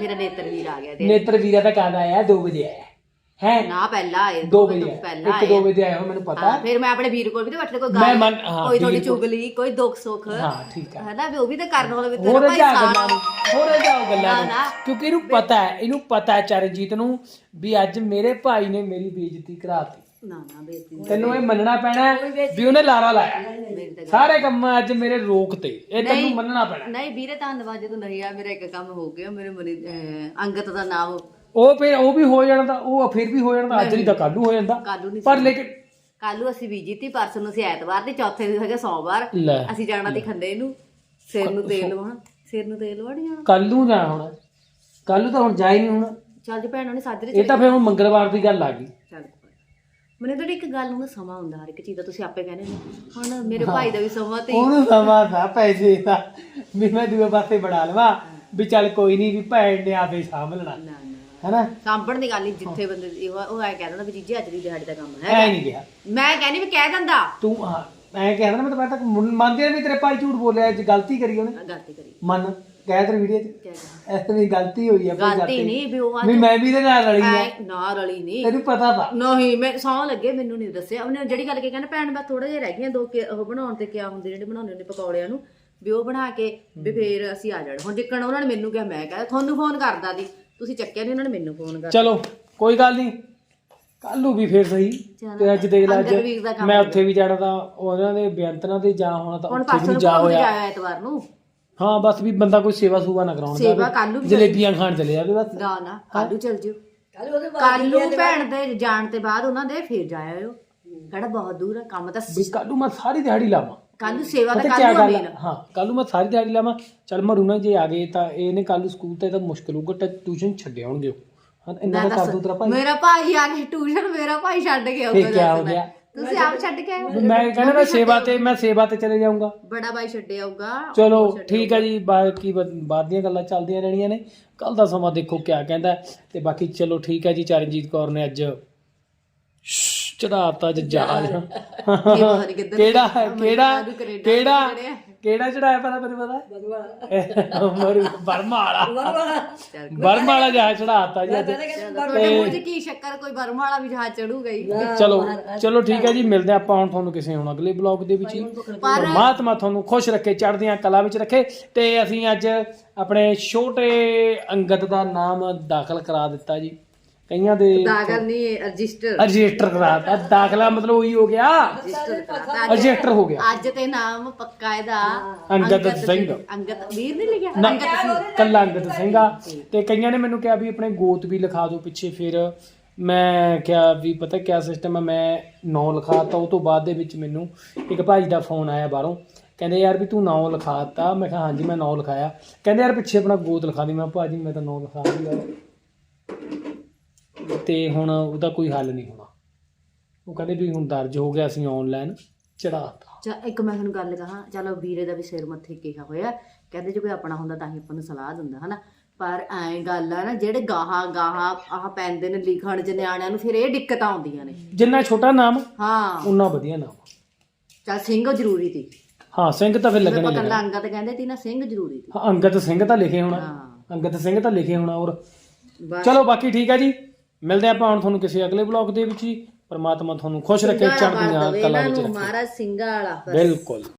ਮੇਰਾ ਨੇਤਰ ਵੀਰ ਆ ਗਿਆ ਤੇ ਨੇਤਰ ਵੀਰਾ ਦਾ ਕਾਨ ਆਇਆ 2 ਵਜੇ ਆਇਆ। ਹੈ? ਨਾ ਪਹਿਲਾਂ ਆਏ 2 ਦੋ ਵਜੇ ਪਹਿਲਾਂ ਇੱਕ 2 ਆਏ। ਵਜੇ ਆਇਆ ਮੈਨੂੰ ਪਤਾ। ਹਾਂ ਫਿਰ ਮੈਂ ਆਪਣੇ ਵੀਰ ਕੋਲ ਵੀ ਤੇ ਬੈਠੇ ਕੋਈ ਮੈਂ ਗੱਲ ਮੰਨ- ਹਾਂ, ਕੋਈ ਥੋੜੀ ਵੀਰ ਕੋਲ। ਚੁਗਲੀ ਕੋਈ ਦੁੱਖ ਸੁੱਖ। ਹਾਂ ਠੀਕ ਹੈ ਨਾ ਵੀ ਉਹ ਵੀ ਤਾਂ ਕਰਨ ਵਾਲਾ ਵੀ ਹੋਰ ਤੇਰਾ ਭਾਈ ਜਾ ਗੱਲਾਂ ਨੂੰ ਹੋਰ ਜਾਓ ਗੱਲਾਂ ਨਾ, ਨੂੰ। ਨਾ। ਕਿਉਂਕਿ ਇਹਨੂੰ ਪਤਾ ਹੈ ਇਹਨੂੰ ਪਤਾ ਹੈ ਚਰਨਜੀਤ ਨੂੰ ਵੀ ਅੱਜ ਮੇਰੇ ਭਾਈ ਨੇ ਮੇਰੀ ਬੇਇੱਜ਼ਤੀ ਕਰਾਤੀ। ਨਾ ਨਾ ਬੇਤੀ ਤੈਨੂੰ ਇਹ ਮੰਨਣਾ ਪੈਣਾ ਹੈ ਵੀ ਉਹਨੇ ਲਾਰਾ ਲਾਇਆ। ਮੇਰੀ ਤਾਂ ਸਾਰੇ ਕੰਮ ਅੱਜ ਮੇਰੇ ਰੋਕ ਤੇ ਇਹ ਤੈਨੂੰ। ਮੰਨਣਾ ਪੈਣਾ। ਨਹੀਂ ਵੀਰੇ ਧੰਨਵਾਦ ਜਦੋਂ ਨਹੀਂ ਆ ਮੇਰਾ ਇੱਕ ਕੰਮ ਹੋ ਗਿਆ ਮੇਰੇ ਮਨੀ ਅਹ ਅੰਗਤ ਦਾ ਨਾਮ। ਉਹ ਫਿਰ ਉਹ ਵੀ ਹੋ ਜਾਣਾ ਤਾਂ ਉਹ ਫਿਰ ਵੀ ਹੋ ਜਾਣਾ ਤਾਂ ਅੱਜ ਨਹੀਂ ਤਾਂ ਕੱਲ ਨੂੰ ਹੋ ਜਾਂਦਾ। ਕਾਲੂ ਨਹੀਂ ਪਰ ਲੇਕਿਨ ਕੱਲ ਨੂੰ ਅਸੀਂ ਬੀਜੀ ਤੀ ਪਰਸੋਂ ਨੂੰ ਅਸੀਂ ਐਤਵਾਰ ਤੇ ਚੌਥੇ ਦਿਨ ਹੈਗਾ ਸੋਮਵਾਰ। ਲੈ ਅਸੀਂ ਜਾਣਾ ਤੀ ਖੰਡੇ ਨੂੰ ਸਿਰ ਨੂੰ ਤੇਲ ਲਵਾਉਣਾ ਸਿਰ ਨੂੰ ਤੇਲ ਲਵਾਉਣ ਜਾਣਾ। ਕੱਲ ਨੂੰ ਜਾਣਾ ਹੁਣ। ਕੱਲ ਨੂੰ ਤਾਂ ਹੁਣ ਜਾ ਹੀ ਨਹੀਂ ਹੁਣ। ਚੱਲ ਜੀ ਭੈਣਾਂ ਨੇ ਸਾਜਰੇ ਇਹ ਤਾਂ ਫਿਰ ਹੁਣ ਮੰਗਲਵਾਰ ਦੀ ਗੱਲ ਆ ਗਈ। ਚੱਲ। ਮੈਨੂੰ ਤਾਂ ਇੱਕ ਗੱਲ ਨੂੰ ਸਮਾਂ ਹੁੰਦਾ ਹਰ ਇੱਕ ਚੀਜ਼ ਦਾ ਤੁਸੀਂ ਆਪੇ ਕਹਿੰਦੇ ਨੇ ਹੁਣ ਮੇਰੇ ਭਾਈ ਦਾ ਵੀ ਸਮਾਂ ਤੇ ਉਹਨੂੰ ਸਮਾਂ ਦਾ ਪੈਸੇ ਦਾ। ਵੀ ਮੈਂ ਦੂਏ ਪਾਸੇ ਬਣਾ ਲਵਾਂ ਵੀ ਚੱਲ ਕੋਈ ਨਹੀਂ ਵੀ ਭੈਣ ਨੇ ਆਪੇ ਸਾਂਭ ਲੈਣਾ ਨਾ ਨਾ। ਹੈਨਾ? ਸਾਂਭਣ ਦੀ ਗੱਲ ਨਹੀਂ ਜਿੱਥੇ ਬੰਦੇ ਦੀ ਉਹ ਉਹ ਐ ਕਹਿ ਦਿੰਦਾ ਵੀ ਜੀਜੇ ਅੱਜ ਦੀ ਦਿਹਾੜੀ ਦਾ ਕੰਮ ਹੈ ਐ ਨਹੀਂ ਕਿਹਾ। ਮੈਂ ਕਹਿੰਦੀ ਵੀ ਕਹਿ ਦਿੰਦਾ। ਤੂੰ ਹਾਂ ਐ ਕਹਿੰਦਾ ਮੈਂ ਤਾਂ ਮੈਂ ਤਾਂ ਮੁੰ- ਮੰਨਦੇ ਵੀ ਤੇਰੇ ਭਾਈ ਝੂਠ ਬੋਲਿਆ ਜੇ ਗਲਤੀ ਕਰੀ ਉਹਨੇ। ਗਲਤੀ ਕਰੀ। ਮੰਨ। ਕਹਿ ਵੀਡੀਓ 'ਚ ਐਸੇ ਵੀ ਗਲਤੀ ਹੋਈ ਆ ਭਾਈ ਗਲਤੀ ਨਹੀਂ ਵੀ ਉਹ ਵੀ ਮੈਂ ਵੀ ਇਹਦੇ ਨਾਲ ਰਲੀ ਆ। ਐ ਨਾ ਰਲੀ ਨਹੀਂ। ਤੈਨੂੰ ਪਤਾ ਤਾਂ ਨਹੀਂ ਮੈਂ ਸੌ ਲੱਗੇ ਮੈਨੂੰ ਨਹੀਂ ਦੱਸਿਆ। ਉਹਨੇ ਜਿਹੜੀ ਗੱਲ ਕੀ ਕਹਿੰਦਾ ਭੈਣ ਬਸ ਥੋੜਾ ਜਿਹਾ ਰਹਿ ਗਈਆਂ ਦੋ ਕਿ ਉਹ ਬਣਾਉਣ ਤੇ ਕਿਆ ਹੁੰਦੇ ਜਿਹੜੇ ਬਣਾਉਂਦੇ ਨੇ ਪਕੌੜਿਆਂ ਨੂੰ ਵੀ ਉਹ ਬਣਾ ਕੇ ਵੀ ਫੇਰ ਅਸੀਂ ਆ ਜਾਣਾ। ਹੁਣ ਜਿੱਕਣ ਉਹਨਾਂ ਨੇ ਮੈਨੂੰ ਕਿਹਾ ਮੈਂ ਕਿਹਾ ਤੁਹਾਨੂੰ ਫੋਨ ਕਰਦਾ ਦੀ ਤੁਸੀਂ ਚੱਕਿਆ ਨਹੀਂ ਉਹਨਾਂ ਨੇ ਮੈਨੂੰ ਫੋਨ ਕਰ ਚਲੋ ਕੋਈ ਗੱਲ ਨਹੀਂ ਕੱਲ ਨੂੰ ਵੀ ਫੇਰ ਸਹੀ। ਤੇ ਅੱਜ ਦੇਖ ਲੈ ਅੱਜ ਅੰਦਰ ਵੀਰ ਦਾ ਕੰਮ ਮੈਂ ਉੱਥੇ ਵੀ ਜਾਣਾ ਤਾਂ ਉਹਨਾਂ ਦੇ ਬੇਅੰਤਰਾਂ ਤੇ ਜਾ ਹੋਣਾ ਤਾਂ ਹੁਣ ਉੱਥੇ ਪਾਸੋਂ ਵੀ ਨੂੰ ਜਾ ਹੋਇਆ। ਐਤਵਾਰ ਨੂੰ। ਹਾਂ ਬਸ ਵੀ ਬੰਦਾ ਕੋਈ ਸੇਵਾ ਸੂਵਾ ਨਾ ਕਰਾਉਣ ਸੇਵਾ ਕੱਲ੍ਹ ਨੂੰ ਵੀ ਜਲੇਬੀਆਂ ਖਾਣ ਚਲੇ ਜਾਵੇ ਬਸ। ਨਾ ਨਾ ਕੱਲੂ ਚੱਲ ਜਿਓ। ਕੱਲ ਉਹਦੇ ਬਾਅਦ ਕੱਲ ਨੂੰ ਭੈਣ ਦੇ ਜਾਣ ਤੇ ਬਾਅਦ ਉਹਨਾਂ ਦੇ ਫੇਰ ਜਾ ਆਇਓ। ਕਿਹੜਾ ਬਹੁਤ ਦੂਰ ਹੈ ਕੰਮ ਤਾਂ ਵੀ ਕੱਲ ਨੂੰ ਮੈਂ ਸਾਰੀ ਦਿਹਾੜੀ ਲਾਵਾਂ। ਕੱਲ ਨੂੰ ਸੇਵਾ ਤਾਂ ਪਤਾ ਕੱਲ ਕੀ ਨੂੰ ਗੱਲ ਮੇਨ ਆ? ਹਾਂ ਕੱਲ ਨੂੰ ਮੈਂ ਸਾਰੀ ਦਿਹਾੜੀ ਲਾਵਾਂ। ਚੱਲ ਮਰੂ ਨਾ ਜੇ ਆ ਗਏ ਤਾਂ ਇਹਨੇ ਕੱਲ ਨੂੰ ਸਕੂਲ ਤੇ ਤਾਂ ਮੁਸ਼ਕਲ ਹੋਊਗਾ ਤਾਂ ਟਿਊਸ਼ਨ ਛੱਡ ਆਉਣਗੇ ਉਹ। ਹਾਂ ਇੰਨਾ ਤਾਂ ਕਰ ਦੂ ਤੇਰਾ ਭਾਈ। ਮੇਰਾ ਭਾਈ ਆ ਕੇ ਟਿਊਸ਼ਨ ਮੇਰਾ ਭਾਈ ਛੱਡ ਕੇ ਫੇਰ ਆਉਂਦਾ ਕੀ ਹੋ ਗਿਆ? ਤੁਸੀਂ ਆਪ ਛੱਡ ਕੇ ਆਇਓ ਮੈਂ ਕਹਿੰਦਾ ਮੈਂ ਸੇਵਾ ਤੇ ਮੈਂ ਸੇਵਾ ਤੇ ਚਲੇ ਜਾਊਂਗਾ। ਬੜਾ ਭਾਈ ਛੱਡੇ ਆਊਗਾ ਚਲੋ ਠੀਕ ਹੈ ਜੀ ਬਾਕੀ ਬ- ਬਾਅਦ ਦੀਆਂ ਗੱਲਾਂ ਚੱਲਦੀਆਂ ਰਹਿਣੀਆਂ ਨੇ। ਕੱਲ ਦਾ ਸਮਾਂ ਦੇਖੋ ਕਿਆ ਕਹਿੰਦਾ ਹੈ। ਤੇ ਬਾਕੀ ਚਲੋ ਠੀਕ ਹੈ ਜੀ ਚਰਨਜੀਤ ਕੌਰ ਨੇ ਅੱਜ ਚੜਾਤਾ ਜਹਾਜ਼ ਪਤਾ ਨੀ ਕਿੱਧਰ ਕਿਹੜਾ ਕਿਹੜਾ ਨੂੰ ਕੈਨੇਡਾ ਕਿਹੜਾ ਆ। ਕਿਹੜਾ ਚੜਾਇਆ ਪਤਾ ਮੈਨੂੰ ਪਤਾ? ਮਰ ਬਰਮਾ ਵਾਲਾ। ਬਰਮਾ। ਵਾਲਾ ਜਹਾਜ਼ ਚੜਾਤਾ ਜੀ ਅੱਜ। ਤੁਹਾਡੇ ਮੂੰਹ 'ਚ ਕੀ ਸ਼ੱਕਰ ਕੋਈ ਬਰਮਾ ਵਾਲਾ ਵੀ ਜਹਾਜ਼ ਚੜੂਗਾ ਹੀ। ਚਲੋ ਚਲੋ ਠੀਕ ਹੈ ਜੀ ਮਿਲਦੇ ਆਪਾਂ ਹੁਣ ਤੁਹਾਨੂੰ ਕਿਸੇ ਹੁਣ ਅਗਲੇ ਬਲੌਗ ਦੇ ਵਿੱਚ ਹੀ। ਪਰਮਾਤਮਾ ਤੁਹਾਨੂੰ ਖੁਸ਼ ਰੱਖੇ ਚੜ੍ਹਦੀਆਂ ਕਲਾ ਵਿੱਚ ਰੱਖੇ। ਤੇ ਅਸੀਂ ਅੱਜ ਆਪਣੇ ਛੋਟੇ ਅੰਗਦ ਦਾ ਨਾਮ ਦਾਖਲ ਕਰਾ ਦਿੱਤਾ ਜੀ। ਕਈਆਂ ਦੇ ਦਾਗਰ ਨਹੀਂ ਰਜਿਸਟਰ। ਰਜਿਸਟਰ ਕਰਾਤਾ ਦਾਖਲਾ ਮਤਲਬ ਉਹੀ ਹੋ ਗਿਆ। ਰਜਿਸਟਰ ਹੋ ਗਿਆ। ਅੱਜ ਤੇ ਨਾਮ ਪੱਕਾ ਇਹਦਾ। ਅੰਗਦ ਸਿੰਘ। ਅੰਗਦ ਵੀਰ ਨਹੀਂ ਲਿਖਿਆ ਨਾ ਕੱਲਾ ਅੰਗਦ ਸਿੰਘ ਆ। ਤੇ ਕਈਆਂ ਨੇ ਮੈਨੂੰ ਕਿਹਾ ਵੀ ਆਪਣੇ ਗੋਤ ਵੀ ਲਿਖਾ ਦਿਓ ਪਿੱਛੇ ਫਿਰ। ਮੈਂ ਕਿਹਾ ਵੀ ਪਤਾ ਕਿਆ ਸਿਸਟਮ ਹੈ ਮੈਂ ਨਾਂ ਲਿਖਾਤਾ ਉਹ ਤੋਂ ਬਾਅਦ ਦੇ ਵਿੱਚ ਮੈਨੂੰ ਇੱਕ ਭਾਜੀ ਦਾ ਫੋਨ ਆਇਆ ਬਾਹਰੋਂ। ਕਹਿੰਦੇ ਯਾਰ ਵੀ ਤੂੰ ਨਾਂ ਲਿਖਾਤਾ ਮੈਂ ਕਿਹਾ ਹਾਂਜੀ ਮੈਂ ਨਾਂ ਲਿਖਾਇਆ। ਕਹਿੰਦੇ ਯਾਰ ਪਿੱਛੇ ਆਪਣਾ ਗੋਤ ਲਿਖਾ ਦੀ। ਮੈਂ ਭਾਜੀ ਮੈਂ ਤਾਂ ਨਾਂ ਲਿਖਾ ਦਿਆ ਤੇ ਹੁਣ ਉਹਦਾ ਕੋਈ ਹੱਲ ਨਹੀਂ ਹੋਣਾ। ਉਹ ਕਹਿੰਦੇ ਵੀ ਹੁਣ ਦਰਜ ਹੋ ਗਿਆ ਅਸੀਂ ਆਨਲਾਈਨ ਚੜਾਤਾ ਚਾ ਇੱਕ ਮੈਂ ਤੁਹਾਨੂੰ ਗੱਲ ਕਹਾਂ ਚਲੋ ਵੀਰੇ ਦਾ ਵੀ ਸਿਰ ਮੱਥੇ ਕਿਹਾ ਹੋਇਆ ਕਹਿੰਦੇ ਜੇ ਕੋਈ ਆਪਣਾ ਹੁੰਦਾ ਤਾਂ ਹੀ ਆਪਾਂ ਨੂੰ ਸਲਾਹ ਦਿੰਦਾ ਹਨਾ। ਪਰ ਐਂ ਗੱਲ ਆ ਨਾ ਜਿਹੜੇ ਗਾਹਾ ਗਾਹਾ ਆਹ ਪੈਂਦੇ ਨੇ ਲਿਖਣ ਚ ਨਿਆਣਿਆਂ ਨੂੰ ਫਿਰ ਇਹ ਦਿੱਕਤਾਂ ਆਉਂਦੀਆਂ ਨੇ। ਜਿੰਨਾ ਛੋਟਾ ਨਾਮ ਹਾਂ। ਉਨਾ ਵਧੀਆ ਨਾਮ। ਚਲ ਸਿੰਘ ਜ਼ਰੂਰੀ ਸੀ। ਹਾਂ ਸਿੰਘ ਤਾਂ ਫਿਰ ਲੱਗਣਾ ਹੀ ਕੱਲਾ ਲੱਗਣਾ। ਅੰਗਦ ਕਹਿੰਦੇ ਸੀ ਨਾ ਸਿੰਘ ਜ਼ਰੂਰੀ ਸੀ। ਹਾਂ, ਅੰਗਦ ਸਿੰਘ ਤਾਂ ਲਿਖੇ ਹੋਣਾ। ਹਾਂ। ਅੰਗਦ ਸਿੰਘ ਤਾਂ ਲਿਖੇ ਹੋਣਾ ਔਰ ਬਸ। ਚਲੋ ਬਾਕੀ ਠੀਕ ਹੈ ਜੀ। ਮਿਲਦੇ ਆਪਾਂ ਹੁਣ ਤੁਹਾਨੂੰ ਕਿਸੇ ਅਗਲੇ ਬਲੌਗ ਦੇ ਵਿੱਚ ਹੀ ਪਰਮਾਤਮਾ ਤੁਹਾਨੂੰ ਖੁਸ਼ ਰੱਖੇ ਚੜ੍ਹਦੀਆਂ ਕਲਾ ਵਿੱਚ ਰੱਖੇ। ਮਹਾਰਾਜ ਸਿੰਘਾਂ ਵਾਲਾ ਬਿਲਕੁਲ।